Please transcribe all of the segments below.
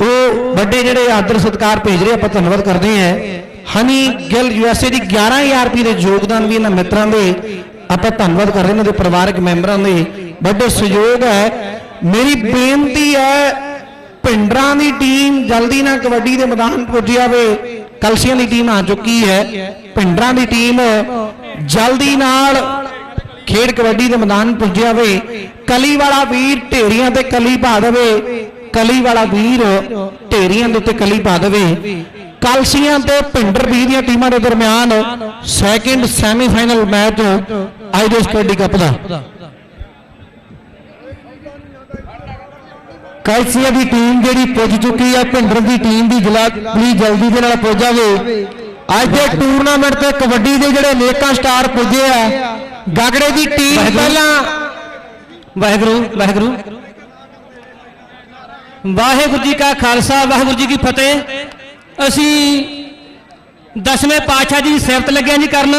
ਉਹ ਵੱਡੇ ਜਿਹੜੇ ਆਦਰ ਸਤਕਾਰ ਭੇਜ ਰਹੇ, ਆਪਾਂ ਧੰਨਵਾਦ ਕਰਦੇ ਹਾਂ। ਹਨੀ ਗਿੱਲ ਯੂਐਸਏ ਦੀ 11000 ਰੁਪਏ ਦੇ ਯੋਗਦਾਨ ਵੀ ਇਹਨਾਂ ਮਿੱਤਰਾਂ ਦੇ, ਆਪਾਂ ਧੰਨਵਾਦ ਕਰਦੇ ਇਹਨਾਂ ਦੇ ਪਰਿਵਾਰਕ ਮੈਂਬਰਾਂ ਦੇ। ਵੱਡੇ ਸਹਿਯੋਗ ਹੈ। ਮੇਰੀ ਬੇਨਤੀ ਹੈ ਪਿੰਡਰਾਂ ਦੀ ਟੀਮ ਜਲਦੀ ਨਾਲ ਕਬੱਡੀ ਦੇ ਮੈਦਾਨ ਪੁੱਜ ਜਾਵੇ। ਕਲਸੀਆਂ ਦੀ ਟੀਮ ਆ ਚੁੱਕੀ ਹੈ। ਭਿੰਡਰਾਂ ਦੀ ਟੀਮ ਜਲਦੀ ਨਾਲ ਖੇਡ ਕਬੱਡੀ ਦੇ ਮੈਦਾਨ ਪੁੱਜ ਜਾਵੇ। ਕਲੀ ਵਾਲਾ ਵੀਰ ਢੇਰੀਆਂ ਤੇ ਕਲੀ ਪਾ ਦੇਵੇ। ਕਲੀ ਵਾਲਾ ਵੀਰ ਢੇਰੀਆਂ ਦੇ ਉੱਤੇ ਕਲੀ ਪਾ ਦੇਵੇ। ਕਲਸੀਆਂ ਤੇ ਪਿੰਡਰ ਵੀਰ ਦੀਆਂ ਟੀਮਾਂ ਦੇ ਦਰਮਿਆਨ ਸੈਕਿੰਡ ਸੈਮੀਫਾਈਨਲ ਮੈਚ ਅੱਜ ਦੇ ਕਬੱਡੀ ਕੱਪ ਦਾ। ਕਲਸੀਆ ਦੀ ਟੀਮ ਜਿਹੜੀ ਪੁੱਜ ਚੁੱਕੀ ਹੈ ਭਿੰਡਰ ਦੀ ਟੀਮ ਦੀ ਜਲਾ ਪਲੀਜ਼ ਜਲਦੀ ਦੇ ਨਾਲ ਪੁੱਜ ਜਾਵੇ। ਅੱਜ ਦੇ ਟੂਰਨਾਮੈਂਟ ਤੇ ਕਬੱਡੀ ਦੇ ਜਿਹੜੇ ਨੇਕਾਂ ਸਟਾਰ ਪੁੱਜੇ ਆ ਗਾਗੜੇ ਦੀ ਟੀਮ। ਪਹਿਲਾਂ ਵਾਹਿਗੁਰੂ ਵਾਹਿਗੁਰੂ। ਵਾਹਿਗੁਰੂ ਜੀ ਕਾ ਖਾਲਸਾ, ਵਾਹਿਗੁਰੂ ਜੀ ਕੀ ਫਤਿਹ। ਅਸੀਂ ਦਸਵੇਂ ਪਾਤਸ਼ਾਹ ਜੀ ਦੀ ਸਿਫਤ ਲੱਗਿਆ ਜੀ ਕਰਨ।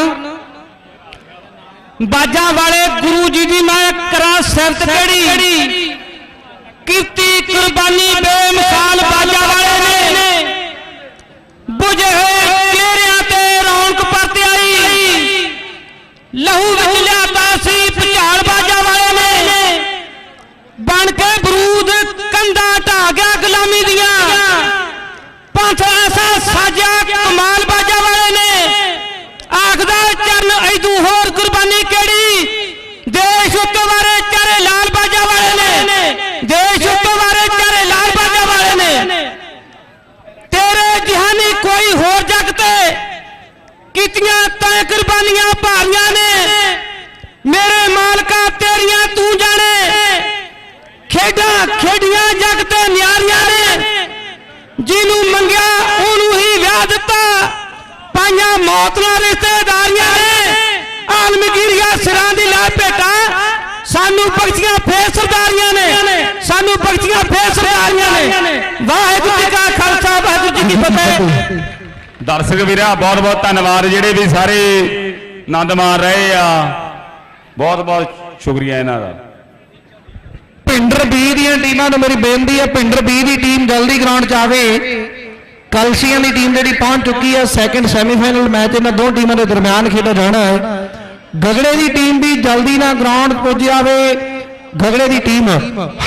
ਬਾਜਾਂ ਵਾਲੇ ਗੁਰੂ ਜੀ ਦੀ ਮੈਂ ਕਰਾਂ ਸਿਫਤ ਕਿਹੜੀ? ਕੀਰਤੀ ਕੁਰਬਾਨੀ ਬੇਮਿਸਾਲ ਬਾਜਾਂ ਵਾਲੇ ਨੇ। ਬੁਝੇ ਹੋਏ ਚਿਹਰਿਆਂ ਤੇ ਰੌਣਕ ਪਰਤ ਆਈ। ਲਹੂ ਵਿੱਚ ਲਿਆਤਾ ਸੀ ਭੁਚਾਲ ਬਾਜਾਂ ਵਾਲੇ ਨੇ ਬਣ ਕੇ ਬਰੂਦ ਕੰਦਾ ਢਾ ਗਿਆ ਗੁਲਾਮੀ ਦੀਆਂ ਪੰਥ ਐਸਾ ਸਾਜਿਆ ਕਮਾਲ ਬਾਜਾ ਵਾਲੇ ਨੇ ਆਖਦਾ ਤੂੰ ਹੋਰ ਕੁਰਬਾਨੀ ਕਿਹੜੀ? ਦੇਸ਼ ਉੱਤੇ ਵਾਰੇ ਚਾਰੇ ਲਾਲ ਬਾਜਾ ਵਾਲੇ ਨੇ। ਦੇਸ਼ ਉੱਤੇ ਵਾਰੇ ਚਾਰੇ ਲਾਲ ਬਾਜਾ ਵਾਲੇ ਨੇ। ਤੇਰੇ ਜਹਾਨੀ ਕੋਈ ਹੋਰ ਜਗ ਤੇ ਕੀਤੀਆਂ ਤੈਂ ਕੁਰਬਾਨੀਆਂ ਭਾਰੀਆਂ ਨੇ। ਮੇਰੇ ਮਾਲਕਾ ਤੇਰੀਆਂ ਤੂੰ ਜਾਣੇ। ਖੇਡਾਂ ਖੇਡੀਆਂ ਜਗ ਤੇ ਨਿਆਰੀਆਂ ਨੇ। ਜਿਹਨੂੰ ਮੰਗਿਆ ਉਹਨੂੰ ਹੀ ਵਿਆਹ ਦਿੱਤਾ। ਪਾਈਆਂ ਮੌਤ ਨਾਲ ਰਿਸ਼ਤੇਦਾਰੀਆਂ ਨੇ। ਆਲਮਗੀਰੀਆਂ ਸਿਰਾਂ ਦੀ ਲਾ ਭੇਟਾ। ਸਾਨੂੰ ਬਖਸ਼ੀਆਂ ਫੇਰ ਸਰਦਾਰੀਆਂ ਨੇ। ਸਾਨੂੰ ਬਖਸ਼ੀਆਂ ਫੇਰ ਸਰਦਾਰੀਆਂ ਨੇ। ਵਾਹਿਗੁਰੂ ਜੀ ਕਾ ਖਾਲਸਾ ਵਾਹਿਗੁਰੂ ਜੀ ਕੀ ਫਤਿਹ। ਦਰਸ਼ਕ ਵੀਰਾ ਬਹੁਤ ਬਹੁਤ ਧੰਨਵਾਦ। ਜਿਹੜੇ ਵੀ ਸਾਰੇ ਆਨੰਦ ਮਾਣ ਰਹੇ ਆ ਬਹੁਤ ਬਹੁਤ ਸ਼ੁਕਰੀਆ ਇਹਨਾਂ ਦਾ। ਪਿੰਡਰ ਬੀ ਦੀਆਂ ਟੀਮਾਂ ਨੂੰ ਮੇਰੀ ਬੇਨਤੀ ਹੈ ਪਿੰਡਰ ਬੀ ਦੀ ਟੀਮ ਜਲਦੀ ਗਰਾਊਂਡ 'ਚ ਆਵੇ। ਕਲਸੀਆਂ ਦੀ ਟੀਮ ਜਿਹੜੀ ਪਹੁੰਚ ਚੁੱਕੀ ਹੈ ਸੈਕਿੰਡ ਸੈਮੀਫਾਈਨਲ ਮੈਚ ਇਹਨਾਂ ਦੋ ਟੀਮਾਂ ਦੇ ਦਰਮਿਆਨ ਖੇਡਿਆ ਜਾਣਾ ਹੈ। ਗਗੜੇ ਦੀ ਟੀਮ ਵੀ ਜਲਦੀ ਨਾਲ ਗਰਾਊਂਡ ਪੁੱਜ ਜਾਵੇ। ਗਗੜੇ ਦੀ ਟੀਮ,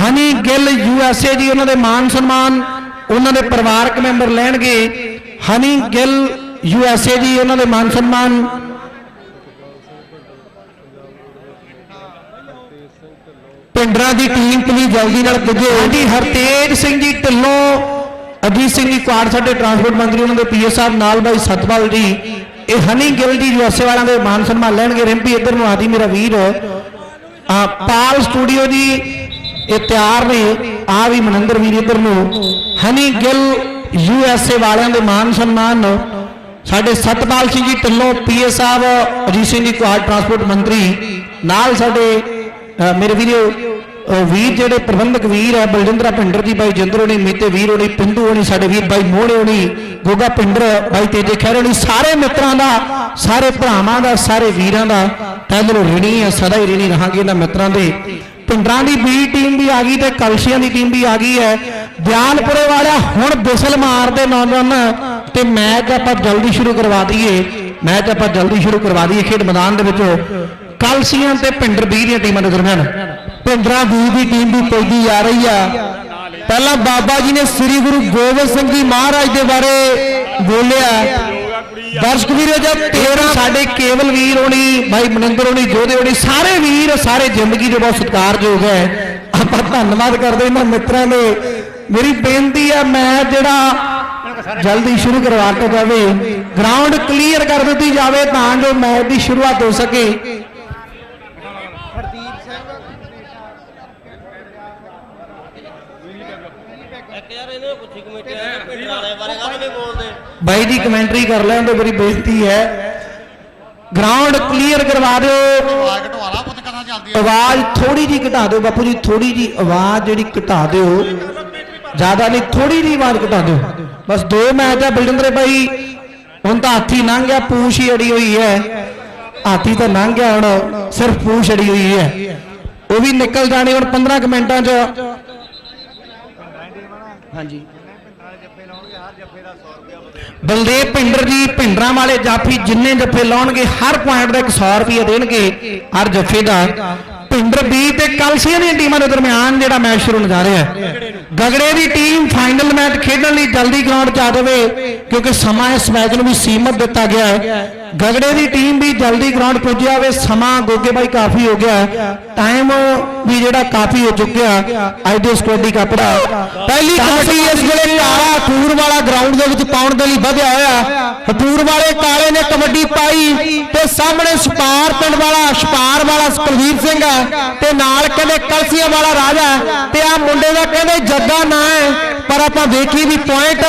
ਹਨੀ ਗਿੱਲ ਯੂਐਸਏ ਜੀ, ਉਹਨਾਂ ਦੇ ਮਾਨ ਸਨਮਾਨ ਉਹਨਾਂ ਦੇ ਪਰਿਵਾਰਕ ਮੈਂਬਰ ਲੈਣਗੇ। ਹਨੀ ਗਿੱਲ ਯੂਐਸਏ ਜੀ, ਉਹਨਾਂ ਦੇ ਮਾਨ ਸਨਮਾਨ। ਭਿੰਡਰਾਂ ਦੀ ਟੀਮ ਪਲੀਜ਼ ਜਲਦੀ ਨਾਲ ਪੁੱਜੇ। ਹਾਂਜੀ, ਹਰਤੇਜ ਸਿੰਘ ਜੀ ਢਿੱਲੋਂ, ਅਜੀਤ ਸਿੰਘ ਜੀ ਕੁਆੜ, ਸਾਡੇ ਟਰਾਂਸਪੋਰਟ ਮੰਤਰੀ, ਉਹਨਾਂ ਦੇ ਪੀਏ ਸਾਹਿਬ ਨਾਲ ਬਾਈ ਸਤਪਾਲ ਜੀ। ਇਹ ਹਨੀ ਗਿੱਲ ਜੀ ਯੂਐਸਏ ਵਾਲਿਆਂ ਦੇ ਮਾਨ ਸਨਮਾਨ ਲੈਣਗੇ, ਰਿੰਪੀ ਇੱਧਰ ਨੂੰ ਆਦੀ ਮੇਰਾ ਵੀਰ। ਆ ਪਾਲ ਸਟੂਡੀਓ ਜੀ, ਇਹ ਤਿਆਰ ਨੇ, ਆ ਵੀ ਮਨਿੰਦਰ ਵੀਰ ਇੱਧਰ ਨੂੰ। ਹਨੀ ਗਿੱਲ ਯੂਐਸਏ ਵਾਲਿਆਂ ਦੇ ਮਾਨ ਸਨਮਾਨ। ਸਾਡੇ ਸਤਪਾਲ ਸਿੰਘ ਜੀ ਢਿੱਲੋਂ, ਪੀਏ ਸਾਹਿਬ, ਅਜੀਤ ਸਿੰਘ ਜੀ ਕੁਆੜ ਟਰਾਂਸਪੋਰਟ ਮੰਤਰੀ। ਨਾਲ ਸਾਡੇ ਮੇਰੇ ਵੀਰੋ ਵੀਰ ਜਿਹੜੇ ਪ੍ਰਬੰਧਕ ਵੀਰ ਹੈ ਬਲਜਿੰਦਰਾ ਭਿੰਡਰ ਜੀ, ਬਾਈ ਜਿੰਦਰ ਹੋਣੀ ਮੀਤੇ ਵੀਰ ਹੋਣੀ, ਪਿੰਦੂ ਹੋਣੀ, ਸਾਡੇ ਵੀਰ ਬਾਈ ਮੋਹਣੇ ਹੋਣੀ। ਗੋਗਾ ਪਿੰਡਰ ਬਾਈ ਤੇਜੇ ਖੈਰ ਹੋਣੀ ਸਾਰੇ ਮਿੱਤਰਾਂ ਦਾ, ਸਾਰੇ ਭਰਾਵਾਂ ਦਾ, ਸਾਰੇ ਵੀਰਾਂ ਦਾ ਤਹਿ ਰਿਣੀ ਹੈ ਸਦਾ ਹੀ ਰਿਣੀ ਰਹਾਂਗੇ ਇਹਨਾਂ ਮਿੱਤਰਾਂ ਦੇ। ਪਿੰਡਰਾਂ ਦੀ ਬੀ ਟੀਮ ਵੀ ਆ ਗਈ ਤੇ ਕਲਸੀਆਂ ਦੀ ਟੀਮ ਵੀ ਆ ਗਈ ਹੈ। ਦਿਆਲਪੁਰੇ ਵਾਲਿਆ ਹੁਣ ਬਿਸਲ ਮਾਰਦੇ ਨੌਜਵਾਨ ਤੇ ਮੈਚ ਆਪਾਂ ਜਲਦੀ ਸ਼ੁਰੂ ਕਰਵਾ ਦਈਏ। ਮੈਚ ਆਪਾਂ ਜਲਦੀ ਸ਼ੁਰੂ ਕਰਵਾ ਦਈਏ ਖੇਡ ਮੈਦਾਨ ਦੇ ਵਿੱਚੋਂ। ਕਲਸੀਆਂ ਤੇ ਪਿੰਡਰ ਬੀ ਦੀਆਂ ਟੀਮਾਂ ਦੇ ਦਰਮਿਆਨ। ਭਿੰਡਰਾਂ ਦੀ ਦੀ ਟੀਮ ਵੀ ਪੁੱਜਦੀ ਆ ਰਹੀ ਆ। ਪਹਿਲਾਂ ਬਾਬਾ ਜੀ ਨੇ ਸ੍ਰੀ ਗੁਰੂ ਗੋਬਿੰਦ ਸਿੰਘ ਜੀ ਮਹਾਰਾਜ ਦੇ ਬਾਰੇ ਬੋਲਿਆ। ਦਰਸ਼ਕ ਵੀਰੋ, ਜਦ 13 ਸਾਡੇ ਕੇਵਲ ਵੀਰ ਹੋਣੀ, ਭਾਈ ਮਨਿੰਦਰ ਹੋਣੀ, ਜੋਧੇ ਹੋਣੀ, ਸਾਰੇ ਵੀਰ, ਸਾਰੇ ਜ਼ਿੰਦਗੀ ਦੇ ਬਹੁਤ ਸਤਿਕਾਰਯੋਗ ਹੈ। ਆਪਾਂ ਧੰਨਵਾਦ ਕਰਦੇ ਇਹਨਾਂ ਮਿੱਤਰਾਂ ਦੇ। ਮੇਰੀ ਬੇਨਤੀ ਹੈ ਮੈਚ ਜਿਹੜਾ ਜਲਦੀ ਸ਼ੁਰੂ ਕਰਵਾ ਕੇ ਜਾਵੇ ਗਰਾਊਂਡ ਕਲੀਅਰ ਕਰ ਦਿੱਤੀ ਜਾਵੇ ਤਾਂ ਜੋ ਮੈਚ ਦੀ ਸ਼ੁਰੂਆਤ ਹੋ ਸਕੇ ਇੱਕ ਯਾਰ ਇਹਨੇ ਪੁੱਛੀ ਕਮੇਟੀ ਪਿੰਡ ਵਾਲੇ ਬਾਰੇ ਕਾਹਨੂੰ ਨਹੀਂ ਬੋਲਦੇ ਬਾਈ ਦੀ ਕਮੈਂਟਰੀ ਕਰ ਲੈਣ ਤੋਂ ਮੇਰੀ ਬੇਨਤੀ ਹੈ। ਗਰਾਊਂਡ ਕਲੀਅਰ ਕਰਵਾ ਦਿਓ। ਆਵਾਜ਼ ਥੋੜੀ ਜੀ ਘਟਾ ਦਿਓ, ਬਾਪੂ ਜੀ ਥੋੜੀ ਜੀ ਆਵਾਜ਼ ਜਿਹੜੀ ਘਟਾ ਦਿਓ। ਜ਼ਿਆਦਾ ਨਹੀਂ ਥੋੜੀ ਜੀ ਆਵਾਜ਼ ਘਟਾ ਦਿਓ। ਬਸ ਦੋ ਮੈਚ ਆ ਬਲਜਿੰਦਰੇ ਬਾਈ। ਹੁਣ ਤਾਂ ਹਾਥੀ ਲੰਘ ਗਿਆ, ਪੂਛ ਹੀ ਅੜੀ ਹੋਈ ਹੈ। ਹਾਥੀ ਤਾਂ ਲੰਘ ਗਿਆ ਹੁਣ, ਸਿਰਫ ਪੂਛ ਅੜੀ ਹੋਈ ਹੈ। ਉਹ ਵੀ ਨਿਕਲ ਜਾਣੀ ਹੁਣ 15 ਕੁ ਮਿੰਟਾਂ 'ਚ। ਹਾਂਜੀ। ਬਲਦੇਵ ਭਿੰਡਰ ਜੀ ਭਿੰਡਰਾਂ ਵਾਲੇ ਜਾਫੀ ਜਿੰਨੇ ਜੱਫੇ ਲਾਉਣਗੇ, ਹਰ ਪੁਆਇੰਟ ਦਾ 100 ਰੁਪਏ ਦੇਣਗੇ ਹਰ ਜੱਫੇ ਦਾ। ਭਿੰਡਰ ਬੀ ਤੇ ਕਲਸੀਆਂ ਦੀਆਂ ਟੀਮਾਂ ਦੇ ਦਰਮਿਆਨ ਜਿਹੜਾ ਮੈਚ ਸ਼ੁਰੂ ਹੋਣ ਜਾ ਰਿਹਾ ਹੈ। ਗਗੜੇ ਦੀ ਟੀਮ ਫਾਈਨਲ ਮੈਚ ਖੇਡਣ ਲਈ ਜਲਦੀ ਗਰਾਊਂਡ 'ਚ ਆ ਜਾਵੇ, ਕਿਉਂਕਿ ਸਮਾਂ ਇਸ ਮੈਚ ਨੂੰ ਵੀ ਸੀਮਤ ਦਿੱਤਾ ਗਿਆ ਹੈ। ਗਗੜੇ ਦੀ ਟੀਮ ਵੀ ਜਲਦੀ ਗਰਾਊਂਡ ਪੁੱਜ ਜਾਵੇ ਸਮਾਂ ਗੋਗੇ ਬਾਈ ਕਾਫੀ ਹੋ ਗਿਆ। ਟਾਈਮ ਵੀ ਜਿਹੜਾ ਕਾਫੀ ਹੋ ਚੁੱਕਿਆ ਅੱਜ ਦੇ ਸਕੁਐਡੀ ਕੱਪ ਦਾ। ਪਹਿਲੀ ਕਬੱਡੀ ਇਸ ਵੇਲੇ ਕਾਲਾ ਹਟੂਰ ਵਾਲਾ ਗਰਾਊਂਡ ਦੇ ਵਿੱਚ ਪਾਉਣ ਦੇ ਲਈ ਵਧਿਆ ਹੋਇਆ। ਹਟੂਰ ਵਾਲੇ ਕਾਲੇ ਨੇ ਕਬੱਡੀ ਪਾਈ ਤੇ ਸਾਹਮਣੇ ਛਪਾਰ ਪਿੰਡ ਵਾਲਾ ਛਪਾਰ ਵਾਲਾ ਕੁਲਵੀਰ ਸਿੰਘ ਹੈ ਤੇ ਨਾਲ ਕਹਿੰਦੇ ਕਲਸੀਆਂ ਵਾਲਾ ਰਾਜਾ। ਤੇ ਆ ਮੁੰਡੇ ਦਾ ਕਹਿੰਦੇ ਜੱਗਾ ਨਾਂ ਹੈ ਪਰ ਆਪਾਂ ਦੇਖੀ ਵੀ ਪੁਆਇੰਟ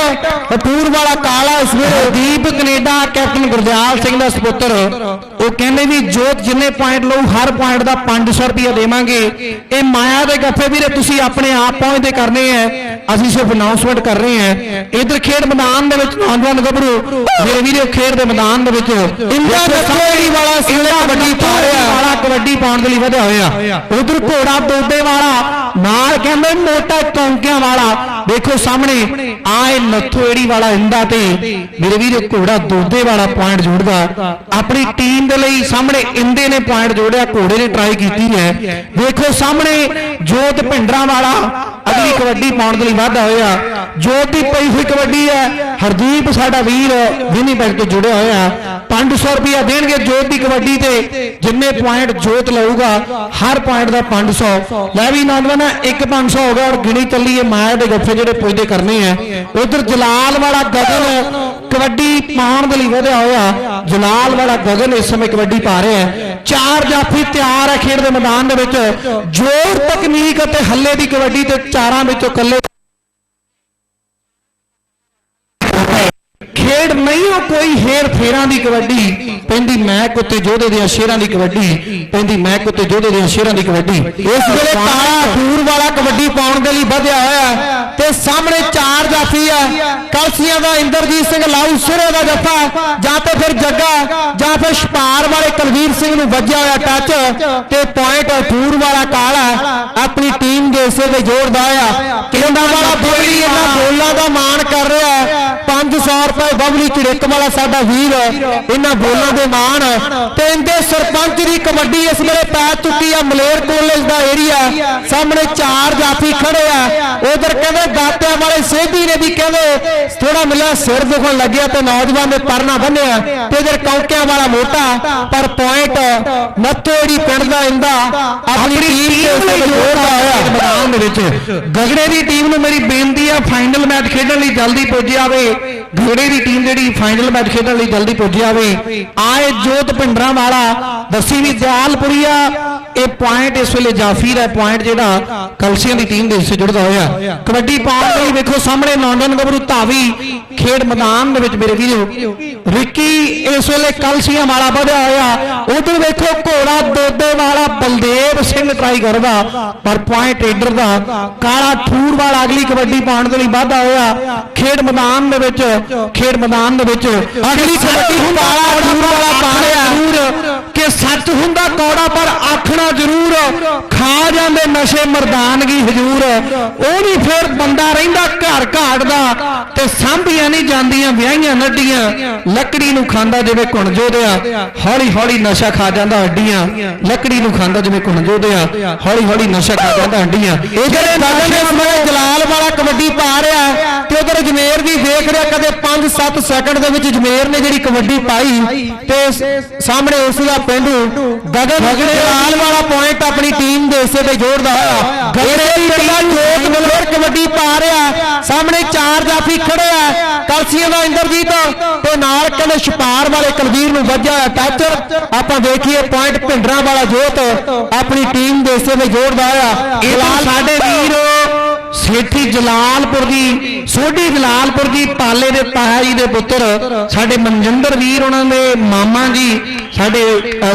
ਹਟੂਰ ਵਾਲਾ ਕਾਲਾ ਇਸ ਵੇਲੇ ਦੀਪ ਕੈਨੇਡਾ ਕੈਪਟਨ ਗੁਰਦਿਆਲ ਸਿੰਘ ਦਾ ਸੁਪੁੱਤਰ ਉਹ ਕਹਿੰਦੇ ਵੀ ਜੋਤ ਜਿੰਨੇ ਪੁਆਇੰਟ ਲਊ ਹਰ ਪੁਆਇੰਟ ਦਾ 500 ਰੁਪਏ ਦੇਵਾਂਗੇ। ਇਹ ਮਾਇਆ ਦੇ ਗੱਫੇ ਵੀਰੇ ਤੁਸੀਂ ਆਪਣੇ ਆਪ ਪਹੁੰਚਦੇ ਕਰਨੇ ਆ ਅਸੀਂ ਸਿਰਫ ਅਨਾਉਂਸਮੈਂਟ ਕਰ ਰਹੇ ਹਾਂ ਇਧਰ ਖੇਡ ਮੈਦਾਨ ਦੇ ਵਿੱਚ ਨੌਜਵਾਨ ਗੱਭਰੂ ਮੇਰੇ ਵੀਰੇ ਖੇਡ ਦੇ ਮੈਦਾਨ ਦੇ ਵਿੱਚ ਇੰਦਾ ਨੱਥੋੜੀ ਵਾਲਾ ਵੇਲੇ ਕਬੱਡੀ ਪਾ ਰਿਹਾ ਵਾਲਾ ਕਬੱਡੀ ਪਾਉਣ ਦੇ ਲਈ ਵਧਿਆ ਹੋਇਆ। ਉਧਰ ਘੋੜਾ ਦੋਦੇ ਵਾਲਾ ਨਾਲ ਕਹਿੰਦੇ ਮੋਟਾ ਟੌਂਕਿਆਂ ਵਾਲਾ। ਦੇਖੋ ਸਾਹਮਣੇ ਆਏ ਨੱਥੋੜੀ ਵਾਲਾ ਇੰਦਾ ਤੇ ਮੇਰੇ ਵੀਰ ਘੋੜਾ ਦੋਦੇ ਵਾਲਾ ਪੁਆਇੰਟ ਜੋੜਦਾ। ਆਪਣੀ ਟੀਮ ਦੇ ਲਈ ਸਾਹਮਣੇ ਇੰਦੇ ਨੇ ਪੁਆਇੰਟ ਜੋੜਿਆ, ਘੋੜੇ ਨੇ ਟਰਾਈ ਕੀਤੀ ਹੈ। ਦੇਖੋ ਸਾਹਮਣੇ ਜੋਤ ਭਿੰਡਰਾਂ ਵਾਲਾ, ਅਗਲੀ ਕਬੱਡੀ ਪਾਉਣ ਦੇ ਲਈ ਵਾਧਾ ਹੋਇਆ। ਜੋਤ ਦੀ ਪਈ ਹੋਈ ਕਬੱਡੀ ਹੈ। ਹਰਦੀਪ ਸਾਡਾ ਵੀਰ ਵਿਨੀਪੈਗ ਤੋਂ ਜੁੜਿਆ ਹੋਇਆ। 500 ਰੁਪਇਆ ਦੇਣਗੇ ਜੋਤ ਦੀ ਕਬੱਡੀ ਤੇ। ਜਿੰਨੇ ਪੁਆਇੰਟ ਜੋਤ ਲਊਗਾ, ਹਰ ਪੁਆਇੰਟ ਦਾ 500 ਲੈ ਵੀ ਨੌਜਵਾਨ ਇੱਕ 500 ਹੋ ਗਿਆ ਔਰ ਗਿਣੀ ਚੱਲੀਏ ਮਾਇਆ ਦੇ ਗੱਫੇ ਜਿਹੜੇ ਪੁੱਜਦੇ ਕਰਨੇ ਆ। ਉਧਰ ਜਲਾਲ ਵਾਲਾ ਗਗਨ ਕਬੱਡੀ ਪਾਉਣ ਦੇ ਲਈ ਵਧਿਆ ਹੋਇਆ। ਜਲਾਲ ਵਾਲਾ ਗਗਨ ਇਸ ਸਮੇਂ ਕਬੱਡੀ ਪਾ ਰਿਹਾ ਹੈ। ਚਾਰ ਜਾਫੀ ਤਿਆਰ ਹੈ ਖੇਡ ਦੇ ਮੈਦਾਨ ਦੇ ਵਿੱਚ। ਜੋਰ ਤਕਨੀਕ ਅਤੇ ਹੱਲੇ ਦੀ ਕਬੱਡੀ ਤੇ ਚਾਰਾਂ ਵਿੱਚੋਂ ਇਕੱਲੇ ਖੇਡ ਨਹੀਂ ਉਹ ਕੋਈ ਹੇਰ ਫੇਰਾਂ ਦੀ ਕਬੱਡੀ। ਪੈਂਦੀ ਮੈਂ ਕੁੱਤੇ ਜੋਧੇ ਦੀਆਂ ਸ਼ੇਰਾਂ ਦੀ ਕਬੱਡੀ। ਪੈਂਦੀ ਮੈਂ ਕੁੱਤੇ ਜੋਧੇ ਦੀਆਂ ਸ਼ੇਰਾਂ ਦੀ ਕਬੱਡੀ। ਇਸ ਵੇਲੇ ਕਾਲਾ ਹਟੂਰ ਵਾਲਾ ਕਬੱਡੀ ਪਾਉਣ ਦੇ ਲਈ ਵਧਿਆ ਹੋਇਆ ਤੇ ਸਾਹਮਣੇ ਚਾਰ ਜਾਫੀ ਆ। ਕਲਸੀਆਂ ਦਾ ਇੰਦਰਜੀਤ ਸਿੰਘ, ਲਾਊ ਸਿਰੇ ਦਾ ਜੱਫਾ, ਜਾਂ ਤੇ ਫਿਰ ਜੱਗਾ, ਜਾਂ ਫਿਰ ਛਪਾਰ ਵਾਲੇ ਕੁਲਵੀਰ ਸਿੰਘ ਨੂੰ ਵੱਜਿਆ ਹੋਇਆ ਟੱਚ ਤੇ ਪੁਆਇੰਟ ਹਟੂਰ ਵਾਲਾ ਕਾਲਾ। ਆਪਣੀ ਟੀਮ ਦੇ ਹਿੱਸੇ ਤੇ ਜੋੜਦਾ ਆ। ਕਿੰਨਾ ਵਾਲਾ ਬੋਲੀ ਇਹਨਾਂ ਬੋਲਾਂ ਦਾ 500 ਰੁਪਏ ਬਬਲੀ ਚੜਿੱਕ ਵਾਲਾ ਸਾਡਾ ਵੀਰ ਇਹਨਾਂ ਬੋਲਾਂ ਦੇ ਮਾਣ ਤੇ ਇਹਦੇ ਸਰਪੰਚ ਦੀ ਕਬੱਡੀ ਇਸ ਵੇਲੇ ਪੈ ਚੁੱਕੀ ਆ ਮਲੇਰ ਕਾਲਜ ਦਾ ਏਰੀਆ ਸਾਹਮਣੇ ਚਾਰ ਜਾਫੀ ਖੜੇ ਆ। ਉਧਰ ਕਹਿੰਦੇ ਦਾਤਿਆਂ ਵਾਲੇ ਸੇਧੀ ਨੇ ਵੀ ਕਹਿੰਦੇ ਥੋੜਾ ਮਿਲਿਆ ਸਿਰ ਦੁਖਣ ਲੱਗਿਆ ਤੇ ਨੌਜਵਾਨ ਨੇ ਪਰਨਾ ਬੰਨਿਆ। ਤੇ ਇਧਰ ਕੌਂਕਿਆਂ ਵਾਲਾ ਮੋਟਾ ਪਰ ਪੁਆਇੰਟ ਨੱਥੋੜੀ ਪਿੰਡ ਦਾ ਇੰਦਾ ਆਪਣੀ ਟੀਮ ਦੇ ਉੱਤੇ ਜੋੜਦਾ ਹੋਇਆ ਮੈਦਾਨ ਦੇ ਵਿੱਚ। ਗਗੜੇ ਦੀ ਟੀਮ ਨੂੰ ਮੇਰੀ ਬੇਨਤੀ ਆ ਫਾਈਨਲ ਮੈਚ ਖੇਡਣ ਲਈ ਜਲਦੀ ਪੁੱਜ ਜਾਵੇ। ਗਗੜੇ ਦੀ ਟੀਮ ਜਿਹੜੀ ਫਾਈਨਲ ਮੈਚ ਖੇਡਣ ਲਈ ਜਲਦੀ ਪੁੱਜ ਜਾਵੇ। ਆਏ ਜੋਤ ਭਿੰਡਰਾਂ ਵਾਲਾ, ਦੱਸੀ ਵੀ ਦਿਆਲਪੁਰੀਆ ਇਹ ਪੁਆਇੰਟ ਇਸ ਵੇਲੇ ਜਾਫੀਰ ਹੈ। ਪੁਆਇੰਟ ਜਿਹੜਾ ਕਲਸੀਆਂ ਦੀ ਟੀਮ ਦੇ ਹਿੱਸੇ ਜੁੜਦਾ ਹੋਇਆ। ਕਬੱਡੀ ਪਾਉਣ ਦੇ ਲਈ ਵੇਖੋ ਸਾਹਮਣੇ ਨੌਜਵਾਨ ਗੱਭਰੂ ਧਾਵੀ ਖੇਡ ਮੈਦਾਨ ਦੇ ਵਿੱਚ ਮੇਰੇ ਵੀਰੋ। ਰਿੱਕੀ ਇਸ ਵੇਲੇ ਕਲਸੀਆਂ ਵਾਲਾ ਵਧਿਆ ਹੋਇਆ। ਉਧਰ ਵੇਖੋ ਘੋੜਾ ਦੋਦੇ ਵਾਲਾ ਬਲਦੇਵ ਸਿੰਘ ਟਰਾਈ ਕਰਦਾ ਪਰ ਪੁਆਇੰਟ ਏਡਰ ਦਾ ਕਾਲਾ ਠੂਰ ਵਾਲਾ ਅਗਲੀ ਕਬੱਡੀ ਪਾਉਣ ਦੇ ਲਈ ਵਾਧਾ ਹੋਇਆ। ਖੇਡ ਮੈਦਾਨ ਦੇ ਵਿੱਚ ਖੇਡ ਮੈਦਾਨ ਦੇ ਵਿੱਚ ਅਗਲੀ ਕਬੱਡੀ ਹੁੰਦਾ ਠੂਰ ਵਾਲਾ ਪਾ ਰਿਹਾ ਜ਼ਰੂਰ। ਕਿ ਸੱਚ ਹੁੰਦਾ ਕੌੜਾ ਪਰ ਆਖਣਾ ਜ਼ਰੂਰ। ਖਾ ਜਾਂਦੇ ਨਸ਼ੇ ਮਰਦਾਨਗੀ ਹਜੂਰ। ਉਹ ਨਹੀਂ ਫਿਰ ਬੰਦਾ ਰਹਿੰਦਾ ਘਰ ਘਾਟ ਦਾ ਤੇ ਸਾਂਭੀਆਂ ਨਹੀਂ ਜਾਂਦੀਆਂ ਵਿਆਹੀਆਂ ਨੱਡੀਆਂ ਲੱਕੜੀ ਨੂੰ ਖਾਂਦਾ ਜਿਵੇਂ ਕੁਣ ਜੋਦਿਆ ਹੌਲੀ ਹੌਲੀ ਨਸ਼ਾ ਖਾ ਜਾਂਦਾ ਹੱਡੀਆਂ। ਲੱਕੜੀ ਨੂੰ ਖਾਂਦਾ ਜਿਵੇਂ ਕੁਣ ਜੋਦਿਆ ਹੌਲੀ ਹੌਲੀ ਨਸ਼ਾ ਖਾ ਜਾਂਦਾ ਹੱਡੀਆਂ। ਇਹ ਜਿਹੜੇ ਨਗਰ ਦੇ ਸਮੇਂ ਜਲਾਲ ਵਾਲਾ ਕਬੱਡੀ ਪਾ ਰਿਹਾ ਤੇ ਉਧਰ ਜਮੇਰ ਵੀ ਦੇਖ ਰਿਹਾ ਕਦੇ 5-7 ਸੈਕਿੰਡ ਦੇ ਵਿੱਚ ਜਮੇਰ ਨੇ ਜਿਹੜੀ ਕਬੱਡੀ ਪਾਈ ਤੇ ਸਾਹਮਣੇ ਉਸ ਦਾ ਪਿੰਡੂ ਗਗਨ ਜਲਾਲ ਵਾਲਾ ਪੁਆਇੰਟ ਆਪਣੀ ਟੀਮ ਦੇ ਹਿੱਸੇ ਤੇ ਜੋੜਦਾ ਹੋਇਆ। ਗਗੜੇ ਦੀ ਪਿੰਡਾ ਜੋਤ ਮਲਵਰ ਕਬੱਡੀ ਪਾ ਰਿਹਾ। ਸਾਹਮਣੇ ਚਾਰ ਜਾਫੀ ਖੜੇ ਆ। ਕਲਸੀਆਂ ਦਾ ਇੰਦਰਜੀਤ ਤੇ ਨਾਲ ਕਹਿੰਦੇ ਛਪਾਰ ਵਾਲੇ ਕੁਲਵੀਰ ਨੂੰ ਵੱਜਿਆ ਹੋਇਆ ਟੱਚ ਆਪਾਂ ਦੇਖੀਏ ਪੁਆਇੰਟ ਭਿੰਡਰਾਂ ਵਾਲਾ ਜੋਤ ਆਪਣੀ ਟੀਮ ਦੇ ਹਿੱਸੇ ਤੇ ਜੋੜਦਾ ਹੋਇਆ। ਇਹ ਸਾਡੇ ਵੀਰ ਸੇਠੀ ਜਲਾਲਪੁਰ ਦੀ ਸੋਢੀ ਜਲਾਲਪੁਰ ਦੀ ਪਾਲੇ ਦੇ ਤਾਇਆ ਜੀ ਦੇ ਪੁੱਤਰ, ਸਾਡੇ ਮਨਜਿੰਦਰ ਵੀਰ ਉਹਨਾਂ ਦੇ ਮਾਮਾ ਜੀ, ਸਾਡੇ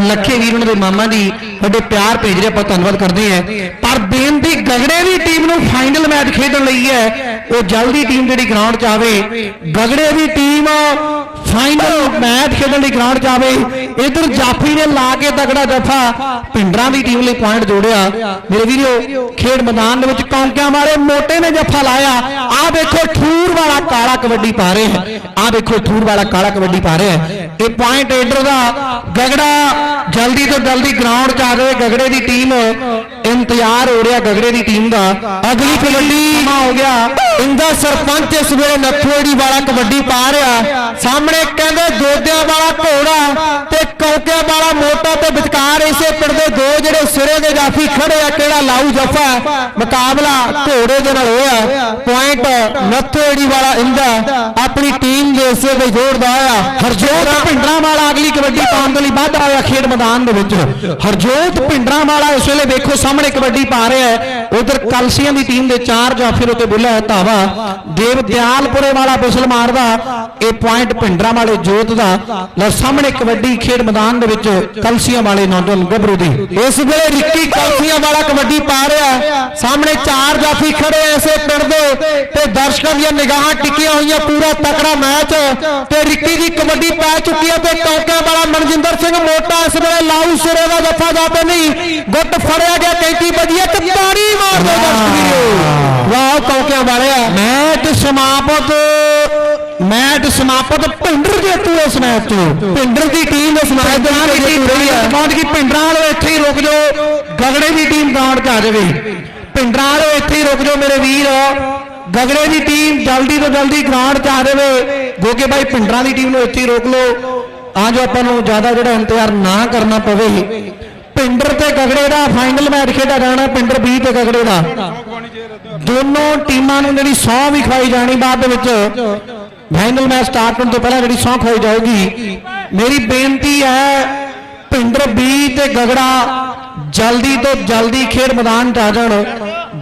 ਲੱਖੇ ਵੀਰ ਉਹਨਾਂ ਦੇ ਮਾਮਾ ਜੀ, ਵੱਡੇ ਪਿਆਰ ਭੇਜ ਰਹੇ ਆਪਾਂ ਧੰਨਵਾਦ ਕਰਦੇ ਹਾਂ ਪਰ ਬੇਨਤੀ ਗਗੜੇ ਦੀ ਟੀਮ ਨੂੰ ਫਾਈਨਲ ਮੈਚ ਖੇਡਣ ਲਈ ਹੈ। ਉਹ ਜਲਦੀ ਟੀਮ ਜਿਹੜੀ ਗਰਾਊਂਡ 'ਚ ਆਵੇ, ਗਗੜੇ ਦੀ ਟੀਮ ਫਾਈਨਲ ਮੈਚ ਖੇਡਣ ਲਈ ਗਰਾਊਂਡ ਆਵੇ ਇਧਰ ਜਾਫੀ ਨੇ ਲਾ ਕੇ ਤਗੜਾ ਜਫਾ ਪਿੰਡਰਾਂ ਦੀ ਟੀਮ ਲਈ ਪੁਆਇੰਟ ਜੋੜਿਆ। ਮੇਰੇ ਵੀਰੋ ਖੇਡ ਮੈਦਾਨ ਦੇ ਵਿੱਚ ਕੌਂਕਿਆਂ ਵਾਲੇ ਮੋਟੇ ਨੇ ਜਫਾ ਲਾਇਆ। ਆਹ ਦੇਖੋ ਠੂਰ ਵਾਲਾ ਕਾਲਾ ਕਬੱਡੀ ਪਾ ਰਹੇ ਹੈ। ਆਹ ਦੇਖੋ ਠੂਰ ਵਾਲਾ ਕਾਲਾ ਕਬੱਡੀ ਪਾ ਰਿਹਾ ਹੈ। ਇਹ ਪੁਆਇੰਟ ਏਡਰ ਦਾ ਗਗੜਾ ਜਲਦੀ ਤੋਂ ਜਲਦੀ ਗਰਾਊਂਡ 'ਚ ਆ ਜਾਵੇ। ਗਗੜੇ ਦੀ ਟੀਮ ਇੰਤਜ਼ਾਰ ਹੋ ਰਿਹਾ ਗਗੜੇ ਦੀ ਟੀਮ ਦਾ। ਅਗਲੀ ਕਬੱਡੀ ਹੋ ਗਿਆ। ਇੰਦਾ ਸਰਪੰਚ ਇਸ ਵੇਲੇ ਨੱਥੂੜੀ ਵਾਲਾ ਕਬੱਡੀ ਪਾ ਰਿਹਾ। ਸਾਹਮਣੇ ਕਹਿੰਦੇ ਦੋਦਿਆਂ ਵਾਲਾ ਘੋੜਾ ਤੇ ਕੌਕਿਆਂ ਵਾਲਾ ਮੋਟਾ ਤੇ ਵਿਚਕਾਰ ਇਸੇ ਪਿੰਡ ਦੇ ਦੋ ਜਿਹੜੇ ਸਿਰੇ ਦੇ ਜਾਫੀ ਖੜੇ ਆ, ਕਿਹੜਾ ਲਾਊ ਜਫਾ ਮੁਕਾਬਲਾ ਘੋੜੇ ਦੇ ਨਾਲ ਹੋਇਆ। ਪੁਆਇੰਟ ਨੱਥੂੜੀ ਵਾਲਾ ਇੰਦਾ ਆਪਣੀ ਟੀਮ ਦੇ ਇਸੇ ਦੇ ਜੋੜਦਾ ਆ। ਹਰਜੋਤ ਭਿੰਡਰਾਂ ਵਾਲਾ ਅਗਲੀ ਕਬੱਡੀ ਪਾਉਣ ਦੇ ਲਈ ਵੱਧ ਆਇਆ ਖੇਡ ਮੈਦਾਨ ਦੇ ਵਿੱਚ। ਹਰਜੋਤ ਭਿੰਡਰਾਂ ਵਾਲਾ ਇਸ ਵੇਲੇ ਵੇਖੋ ਸਾਹਮਣੇ ਕਬੱਡੀ ਪਾ ਰਿਹਾ ਹੈ। ਉਧਰ ਕਲਸੀਆਂ ਦੀ ਟੀਮ ਦੇ ਚਾਰ ਜਾਫਰ ਉੱਤੇ ਬੁੱਲਾ ਹੈ ਧਾਵਾ ਦੇਵ ਦਿਆਲਪੁਰੇ ਵਾਲਾ ਬਿਸਲ ਮਾਰਦਾ ਇਹ ਪੁਆਇੰਟ ਭਿੰਡਰਾਂ ਵਾਲੇ ਜੋਤ ਦਾ ਲਓ ਸਾਹਮਣੇ ਕਬੱਡੀ ਖੇਡ ਮੈਦਾਨ ਦੇ ਵਿੱਚ ਕਲਸੀਆਂ ਵਾਲੇ ਨੌਜਵਾਨ ਗੱਭਰੂ ਦੀ। ਇਸ ਵੇਲੇ ਰਿੱਕੀ ਕਲਸੀਆਂ ਵਾਲਾ ਕਬੱਡੀ ਪਾ ਰਿਹਾ ਸਾਹਮਣੇ ਚਾਰ ਜਾਫੀ ਖੜੇ ਐ ਇਸੇ ਪਿੰਡ ਦੇ ਤੇ ਦਰਸ਼ਕਾਂ ਦੀਆਂ ਨਿਗਾਹਾਂ ਟਿਕੀਆਂ ਹੋਈਆਂ ਪੂਰਾ ਤਕੜਾ ਮੈਚ। ਤੇ ਰਿੱਕੀ ਦੀ ਕਬੱਡੀ ਪੈ ਚੁੱਕੀ ਹੈ ਤੇ ਟੌਕਿਆਂ ਵਾਲਾ ਮਨਜਿੰਦਰ ਸਿੰਘ ਮੋਟਾ ਇਸ ਵੇਲੇ ਲਾਊ ਸਿਰੇ ਦਾ ਜੱਫਾ ਜਾਪੇ ਨਹੀਂ ਗੁੱਟ ਫੜਿਆ ਗਿਆ ਕੈਂਟੀ ਵੱਜੀ ਤੇ ਤਾੜੀ ਮਾਰਦੇ ਦਰਸ਼ਕ ਵੀਰੋ। ਵਾਹ ਟੌਕਿਆਂ ਵਾਲਿਆ ਮੈਚ ਸਮਾਪਤ ਮੈਚ ਸਮਾਪਤ ਭਿੰਡਰ ਜੇਤੂ ਇਸ ਮੈਚ ਤੋਂ। ਪਿੰਡਰ ਦੀ ਟੀਮ ਇਸ ਮੈਚ ਦੇ ਪਿੰਡਰਾਂ ਵਿੱਚ ਜੇਤੂ ਰਹੀ ਹੈ। ਪਹੁੰਚ ਗਈ ਪਿੰਡਰਾਂ ਵਾਲੋ ਇੱਥੇ ਹੀ ਰੁਕ ਜਾਓ। ਗਗੜੇ ਦੀ ਟੀਮ ਗਰਾਊਂਡ 'ਚ ਆ ਜਾਵੇ। ਪਿੰਡਰਾਂ ਵਾਲੋ ਇੱਥੇ ਹੀ ਰੁਕ ਜਾਓ ਮੇਰੇ ਵੀਰ। ਗਗੜੇ ਦੀ ਟੀਮ ਜਲਦੀ ਤੋਂ ਜਲਦੀ ਗਰਾਊਂਡ 'ਚ ਆ ਜਾਵੇ ਗੋਗੇ ਬਾਈ ਪਿੰਡਰਾਂ ਦੀ ਟੀਮ ਨੂੰ ਇੱਥੇ ਹੀ ਰੋਕ ਲਓ। ਤਾਂ ਜੋ ਆਪਾਂ ਨੂੰ ਜ਼ਿਆਦਾ ਜਿਹੜਾ ਇੰਤਜ਼ਾਰ ਨਾ ਕਰਨਾ ਪਵੇ। ਪਿੰਡਰ ਤੇ ਗਗੜੇ ਦਾ ਫਾਈਨਲ ਮੈਚ ਖੇਡਿਆ ਜਾਣਾ ਪਿੰਡਰ 20 ਤੇ ਗਗੜੇ ਦਾ। ਦੋਨੋਂ ਟੀਮਾਂ ਨੂੰ ਜਿਹੜੀ ਸੌ ਵੀ ਖਵਾਈ ਜਾਣੀ ਬਾਅਦ ਦੇ ਵਿੱਚ। ਫਾਈਨਲ ਮੈਚ ਸਟਾਰਟ ਹੋਣ ਤੋਂ ਪਹਿਲਾਂ ਜਿਹੜੀ ਸੌ ਖਵਾਈ ਜਾਊਗੀ। ਮੇਰੀ ਬੇਨਤੀ ਹੈ ਭਿੰਡਰ ਬੀ ਤੇ ਗਗੜਾ ਜਲਦੀ ਤੋਂ ਜਲਦੀ ਖੇਡ ਮੈਦਾਨ 'ਚ ਆ ਜਾਣ।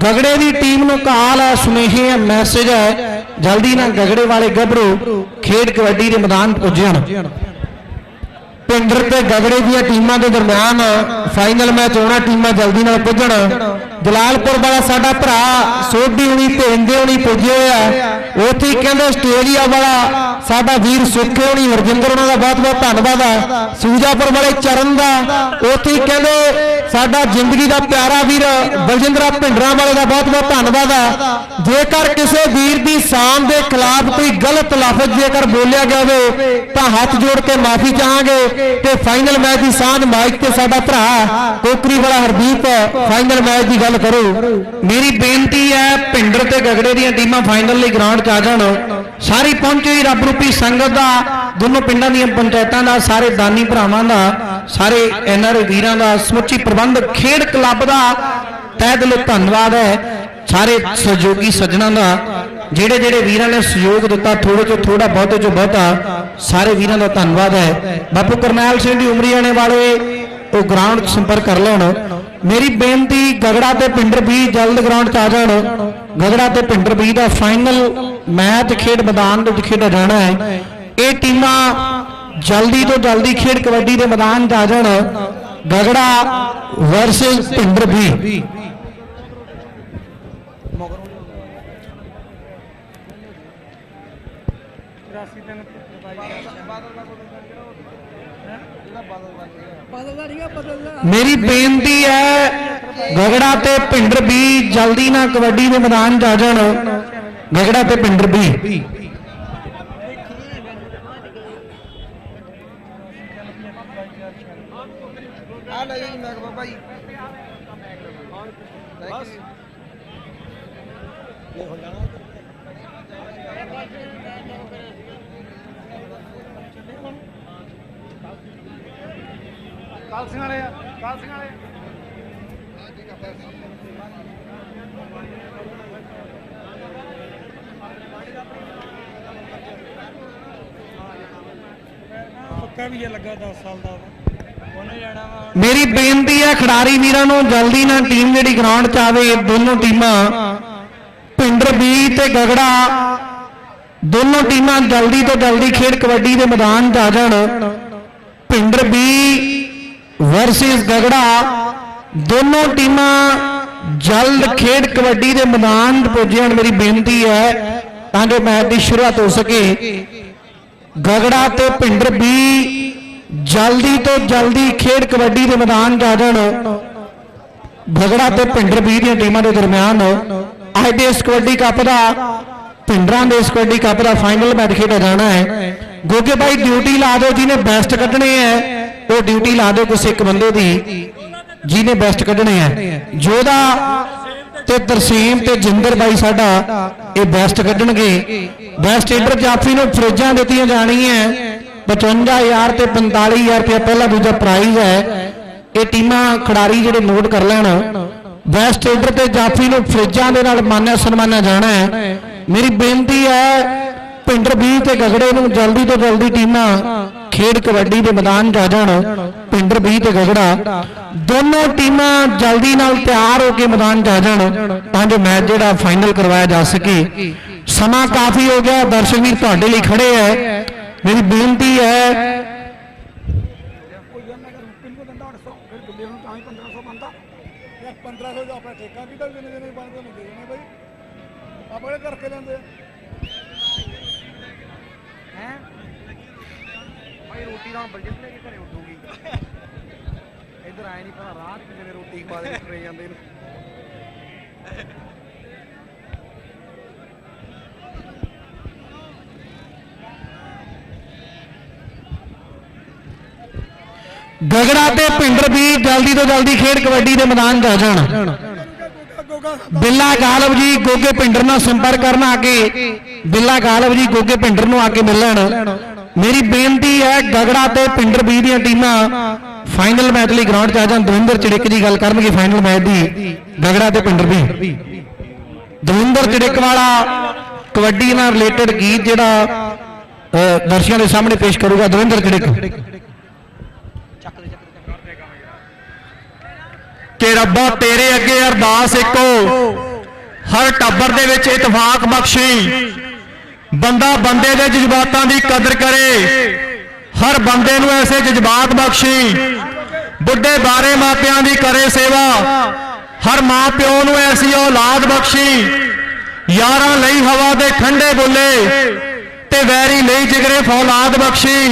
ਗਗੜੇ ਦੀ ਟੀਮ ਨੂੰ ਕਾਲ ਹੈ, ਸੁਨੇਹੇ ਹੈ ਮੈਸੇਜ ਹੈ। ਜਲਦੀ ਨਾਲ ਗਗੜੇ ਵਾਲੇ ਗੱਭਰੂ ਖੇਡ ਕਬੱਡੀ ਦੇ ਮੈਦਾਨ ਪੁੱਜਣ ਪੁੱਜ ਪਿੰਡਰ ਤੇ ਗਗੜੇ ਦੀਆਂ ਟੀਮਾਂ ਦੇ ਦਰਮਿਆਨ ਫਾਈਨਲ ਮੈਚ ਹੋਣਾ, ਟੀਮਾਂ ਜਲਦੀ ਨਾਲ ਪੁੱਜਣ। ਜਲਾਲਪੁਰ ਵਾਲਾ ਸਾਡਾ ਭਰਾ ਸੋਢੀ ਹੁਣੀ ਭੇਂਦੇ ਹੁਣੀ ਪੁੱਜੇ ਹੋਇਆ ਉੱਥੇ ਕਹਿੰਦੇ ਆਸਟ੍ਰੇਲੀਆ ਵਾਲਾ ਸਾਡਾ ਵੀਰ ਸੁੱਖੇ ਹੁਣੀ, ਹਰਜਿੰਦਰ ਉਹਨਾਂ ਦਾ ਬਹੁਤ ਬਹੁਤ ਧੰਨਵਾਦ ਆ। ਸੂਜਾਪੁਰ ਵਾਲੇ ਚਰਨ ਦਾ, ਉੱਥੇ ਕਹਿੰਦੇ ਸਾਡਾ ਜ਼ਿੰਦਗੀ ਦਾ ਪਿਆਰਾ ਵੀਰ ਬਲਜਿੰਦਰਾ ਭਿੰਡਰਾਂ ਵਾਲੇ ਦਾ ਬਹੁਤ ਬਹੁਤ ਧੰਨਵਾਦ ਆ। ਜੇਕਰ ਕਿਸੇ ਵੀਰ ਦੀ ਸ਼ਾਨ ਦੇ ਖਿਲਾਫ ਕੋਈ ਗਲਤ ਲਫ਼ਜ਼ ਜੇਕਰ ਬੋਲਿਆ ਗਿਆ ਹੋਵੇ ਤਾਂ ਹੱਥ ਜੋੜ ਕੇ ਮਾਫੀ ਚਾਹਾਂਗੇ ਤੇ ਫਾਈਨਲ ਮੈਚ ਦੀ ਸਾਂਝ ਮਾਈਕ ਤੇ ਸਾਡਾ ਭਰਾ ਕੋਕਰੀ ਵਾਲਾ ਹਰਦੀਪ ਫਾਈਨਲ ਮੈਚ ਦੀ ਗੱਲ ਕਰੋ। ਮੇਰੀ ਬੇਨਤੀ ਹੈ ਪਿੰਡਰ ਤੇ ਗਗੜੇ ਦੀਆਂ ਟੀਮਾਂ ਫਾਈਨਲ ਲਈ ਗਰਾਊਂਡ 'ਚ ਆ ਜਾਣ। ਸਾਰੀ ਪਹੁੰਚੀ ਰੱਬ ਰੂਪੀ ਸੰਗਤ ਦਾ, ਦੋਨੋਂ ਪਿੰਡਾਂ ਦੀਆਂ ਪੰਚਾਇਤਾਂ ਦਾ, ਸਾਰੇ ਦਾਨੀ ਭਰਾਵਾਂ ਦਾ, ਸਾਰੇ ਐਨਆਰਏ ਵੀਰਾਂ ਦਾ, ਸਮੁੱਚੀ ਪ੍ਰਬੰਧਕ ਖੇਡ ਕਲੱਬ ਦਾ। ਤਹਿ ਦਿਲੋਂ ਧੰਨਵਾਦ ਹੈ ਸਾਰੇ ਸਹਿਯੋਗੀ ਸੱਜਣਾਂ ਦਾ, ਜਿਹੜੇ ਜਿਹੜੇ ਵੀਰਾਂ ਨੇ ਸਹਿਯੋਗ ਦਿੱਤਾ ਥੋੜੇ ਤੋਂ ਥੋੜਾ ਬਹੁਤੇ ਚੋਂ ਬਹੁਤਾ, ਸਾਰੇ ਵੀਰਾਂ ਦਾ ਧੰਨਵਾਦ ਹੈ। ਬਾਪੂ ਕਰਨੈਲ ਸਿੰਘ ਦੀ ਉਮਰੀਆਣੇ ਵਾਲੇ, ਉਹ ਗਰਾਊਂਡ ਸੰਪਰਕ ਕਰ ਲੈਣ। ਮੇਰੀ ਬੇਨਤੀ ਗਗੜਾ ਤੇ ਪਿੰਡਰ ਵੀ ਜਲਦ ਗਰਾਊਂਡ 'ਚ ਆ ਜਾਣ। ਗਗੜਾ ਤੇ ਪਿੰਡਰ ਵੀ ਦਾ ਫਾਈਨਲ ਮੈਚ ਖੇਡ ਮੈਦਾਨ ਦੇ ਵਿੱਚ ਖੇਡਿਆ ਜਾਣਾ ਹੈ। ਇਹ ਟੀਮਾਂ ਜਲਦੀ ਤੋਂ ਜਲਦੀ ਖੇਡ ਕਬੱਡੀ ਦੇ ਮੈਦਾਨ 'ਚ ਆ ਜਾਣ। ਗਗੜਾ ਵਰਸਸ ਪਿੰਡਰ ਵੀ ਮੇਰੀ ਬੇਨਤੀ ਹੈ ਗਗੜਾ ਤੇ ਪਿੰਡਰ ਵੀ ਜਲਦੀ ਨਾਲ ਕਬੱਡੀ ਦੇ ਮੈਦਾਨ ਆ ਜਾਣ। ਗਗੜਾ ਤੇ ਪਿੰਡਰ ਵੀ ਆ ਲੈ ਜੀ ਮੈਂ ਬਾਬਾ ਜੀ ਬਸ ਮੇਰੀ ਬੇਨਤੀ ਹੈ ਖਿਡਾਰੀ ਵੀਰਾਂ ਨੂੰ, ਜਲਦੀ ਨਾਲ ਟੀਮ ਜਿਹੜੀ ਗਰਾਊਂਡ 'ਚ ਆਵੇ ਦੋਨੋਂ ਟੀਮਾਂ ਪਿੰਡਰ ਵੀ ਤੇ ਗਗੜਾ, ਦੋਨੋਂ ਟੀਮਾਂ ਜਲਦੀ ਤੋਂ ਜਲਦੀ ਖੇਡ ਕਬੱਡੀ ਦੇ ਮੈਦਾਨ 'ਚ ਆ ਜਾਣ। ਭਿੰਡਰ ਬੀ ਵਰਸਸ ਗਗੜਾ, ਦੋਨੋਂ ਟੀਮਾਂ ਜਲਦ ਖੇਡ ਕਬੱਡੀ ਦੇ ਮੈਦਾਨ 'ਚ ਪੁੱਜਣ ਮੇਰੀ ਬੇਨਤੀ ਹੈ, ਤਾਂ ਜੋ ਮੈਚ ਦੀ ਸ਼ੁਰੂਆਤ ਹੋ ਸਕੇ। ਗਗੜਾ ਤੇ ਪਿੰਡਰ ਵੀ ਜਲਦੀ ਤੋਂ ਜਲਦੀ ਖੇਡ ਕਬੱਡੀ ਦੇ ਮੈਦਾਨ 'ਚ ਆ ਜਾਣ। ਗਗੜਾ ਤੇ ਪਿੰਡਰ ਵੀ ਦੀਆਂ ਟੀਮਾਂ ਦੇ ਦਰਮਿਆਨ ਅੱਜ ਦੇ ਇਸ ਕਬੱਡੀ ਕੱਪ ਦਾ, ਭਿੰਡਰਾਂ ਦੇ ਇਸ ਕਬੱਡੀ ਕੱਪ ਦਾ ਫਾਈਨਲ ਮੈਚ ਖੇਡਿਆ ਜਾਣਾ ਹੈ। ਗੋਗੇ ਭਾਈ ਡਿਊਟੀ ਲਾ ਦਿਓ, ਜਿਹਨੇ ਬੈਸਟ ਕੱਢਣੇ ਹੈ, ਉਹ ਡਿਊਟੀ ਲਾ ਦਿਓ ਕਿਸੇ ਇੱਕ ਬੰਦੇ ਦੀ, ਜਿਹਨੇ ਬੈਸਟ ਕੱਢਣੇ ਹੈ। ਜੋਦਾ ਤੇ ਤਰਸੀਮ ਤੇ ਜਿੰਦਰ ਬਾਈ ਸਾਡਾ ਇਹ ਬੈਸਟ ਕੱਢਣਗੇ। ਬੈਸਟ ਏਡਰ ਜਾਫੀ ਨੂੰ ਫਰਿੱਜਾਂ ਦਿੱਤੀਆਂ ਜਾਣੀਆਂ 55000 ਤੇ 45000 ਰੁਪਏ ਪਹਿਲਾ ਦੂਜਾ ਪ੍ਰਾਈਜ਼ ਹੈ। ਇਹ ਟੀਮਾਂ ਖਿਡਾਰੀ ਜਿਹੜੇ ਨੋਟ ਕਰ ਲੈਣ। ਬੈਸਟ ਏਡਰ ਤੇ ਜਾਫੀ ਨੂੰ ਫਰਿੱਜਾਂ ਦੇ ਨਾਲ ਮਾਨਿਆ ਸਨਮਾਨਿਆ ਜਾਣਾ ਹੈ। ਮੇਰੀ ਬੇਨਤੀ ਹੈ ਭਿੰਡਰ 20 ਤੇ ਗਗੜੇ ਨੂੰ ਜਲਦੀ ਤੋਂ ਜਲਦੀ ਟੀਮਾਂ ਖੇਡ ਕਬੱਡੀ ਦੇ ਮੈਦਾਨ 'ਚ ਆ ਜਾਣ ਪਿੰਡਰ 20 ਤੇ ਗਗੜਾ, ਦੋਨੋਂ ਟੀਮਾਂ ਜਲਦੀ ਨਾਲ ਤਿਆਰ ਹੋ ਕੇ ਮੈਦਾਨ 'ਚ ਆ ਜਾਣ, ਤਾਂ ਜੋ ਮੈਚ ਜਿਹੜਾ ਫਾਈਨਲ ਕਰਵਾਇਆ ਜਾ ਸਕੇ। ਸਮਾਂ ਕਾਫੀ ਹੋ ਗਿਆ, ਦਰਸ਼ਕ ਵੀਰ ਤੁਹਾਡੇ ਲਈ ਖੜੇ ਹੈ ਮੇਰੀ ਬੇਨਤੀ ਹੈ? ਆਪਣੇ ਕਰਕੇ ਲੈਂਦੇ ਆ ਭਾਈ ਰੋਟੀ ਨਾਲ ਬਲਜਿਤ ਲੈ ਘਰੇ ਉੱਡੂਗੀ। ਇੱਧਰ ਆਏ ਨਹੀਂ ਪਤਾ ਰਾਤ ਕਿਸੇ ਨੇ ਰੋਟੀ ਖਵਾ ਦੇ ਟਰੇ ਜਾਂਦੇ ਨੂੰ ਗਗੜਾ ਤੇ ਭਿੰਡਰ ਵੀ ਜਲਦੀ ਤੋਂ ਜਲਦੀ ਖੇਡ ਕਬੱਡੀ ਦੇ ਮੈਦਾਨ 'ਚ ਆ ਜਾਣ। ਬਿੱਲਾ ਗਾਲਬ ਜੀ, ਗੋਗੇ ਭਿੰਡਰ ਨਾਲ ਸੰਪਰਕ ਕਰਨ ਆ ਕੇ, ਬਿੱਲਾ ਗਾਲਬ ਜੀ, ਗੋਗੇ ਭਿੰਡਰ ਨੂੰ ਆ ਕੇ ਮਿਲਣ। ਮੇਰੀ ਬੇਨਤੀ ਹੈ ਗਗੜਾ ਤੇ ਪਿੰਡਰ ਬੀ ਦੀਆਂ ਟੀਮਾਂ ਫਾਈਨਲ ਮੈਚ ਲਈ ਗਰਾਊਂਡ 'ਚ ਆ ਜਾਣ। ਦਵਿੰਦਰ ਚੜਿੱਕ ਜੀ ਗੱਲ ਕਰਨਗੇ ਫਾਈਨਲ ਮੈਚ ਦੀ। ਗਗੜਾ ਤੇ ਪਿੰਡਰ ਬੀ। ਦਵਿੰਦਰ ਚੜਿੱਕ ਵਾਲਾ ਕਬੱਡੀ ਨਾਲ ਰਿਲੇਟਡ ਗੀਤ ਜਿਹੜਾ ਅ, ਦਰਸ਼ਕਾਂ ਦੇ ਸਾਹਮਣੇ ਪੇਸ਼ ਕਰੂਗਾ ਦਵਿੰਦਰ ਚੜਿੱਕ। ਕਿ ਰੱਬਾ ਤੇਰੇ ਅੱਗੇ ਅਰਦਾਸ ਇੱਕੋ। ਹਰ ਟੱਬਰ ਦੇ ਵਿੱਚ ਇਤਫਾਕ ਬਖਸ਼ੀ। ਬੰਦਾ ਬੰਦੇ ਦੇ ਜਜ਼ਬਾਤਾਂ ਦੀ ਕਦਰ ਕਰੇ। ਹਰ ਬੰਦੇ ਨੂੰ ਐਸੇ ਜਜ਼ਬਾਤ ਬਖਸ਼ੀ। ਬੁੱਢੇ ਬਾਰੇ ਮਾਪਿਆਂ ਦੀ ਕਰੇ ਸੇਵਾ। ਹਰ ਮਾਂ ਪਿਓ ਨੂੰ ਐਸੀ ਔਲਾਦ ਬਖਸ਼ੀ। ਯਾਰਾਂ ਲਈ ਹਵਾ ਦੇ ਖੰਡੇ ਬੁੱਲੇ ਤੇ ਵੈਰੀ ਲਈ ਜਿਗਰੇ ਫੌਲਾਦ ਬਖਸ਼ੀ।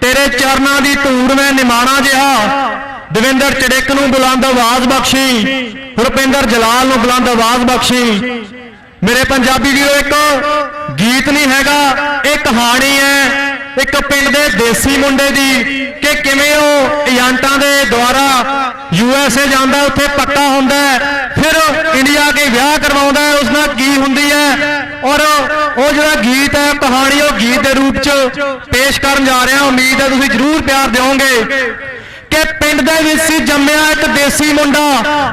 ਤੇਰੇ ਚਰਨਾਂ ਦੀ ਧੂੜ ਮੈਂ ਨਿਮਾਣਾ ਜਿਹਾ। ਦਵਿੰਦਰ ਚੜਿੱਕ ਨੂੰ ਬੁਲੰਦ ਆਵਾਜ਼ ਬਖਸ਼ੀ। ਰੁਪਿੰਦਰ ਜਲਾਲ ਨੂੰ ਬੁਲੰਦ ਆਵਾਜ਼ ਬਖਸ਼ੀ। ਮੇਰੇ ਪੰਜਾਬੀ ਵੀਰੋ, ਇੱਕ ਗੀਤ ਨਹੀਂ ਹੈਗਾ ਇਹ ਕਹਾਣੀ ਹੈ ਇੱਕ ਪਿੰਡ ਦੇ ਦੇਸੀ ਮੁੰਡੇ ਦੀ ਕਿ ਕਿਵੇਂ ਉਹ ਏਜੰਟਾਂ ਦੇ ਦੁਆਰਾ ਯੂ ਐਸ ਏ ਜਾਂਦਾ ਉੱਥੇ ਪੱਕਾ ਹੁੰਦਾ ਫਿਰ ਇੰਡੀਆ ਕੇ ਵਿਆਹ ਕਰਵਾਉਂਦਾ ਹੈ, ਉਸ ਨਾਲ ਕੀ ਹੁੰਦੀ ਹੈ ਔਰ ਉਹ ਜਿਹੜਾ ਗੀਤ ਹੈ ਕਹਾਣੀ ਉਹ ਗੀਤ ਦੇ ਰੂਪ 'ਚ ਪੇਸ਼ ਕਰਨ ਜਾ ਰਿਹਾ ਉਮੀਦ ਹੈ ਤੁਸੀਂ ਜ਼ਰੂਰ ਪਿਆਰ ਦਿਓਗੇ ਕਿ ਪਿੰਡ ਦੇ ਵਿੱਚ ਸੀ ਜੰਮਿਆ ਇੱਕ ਦੇਸੀ ਮੁੰਡਾ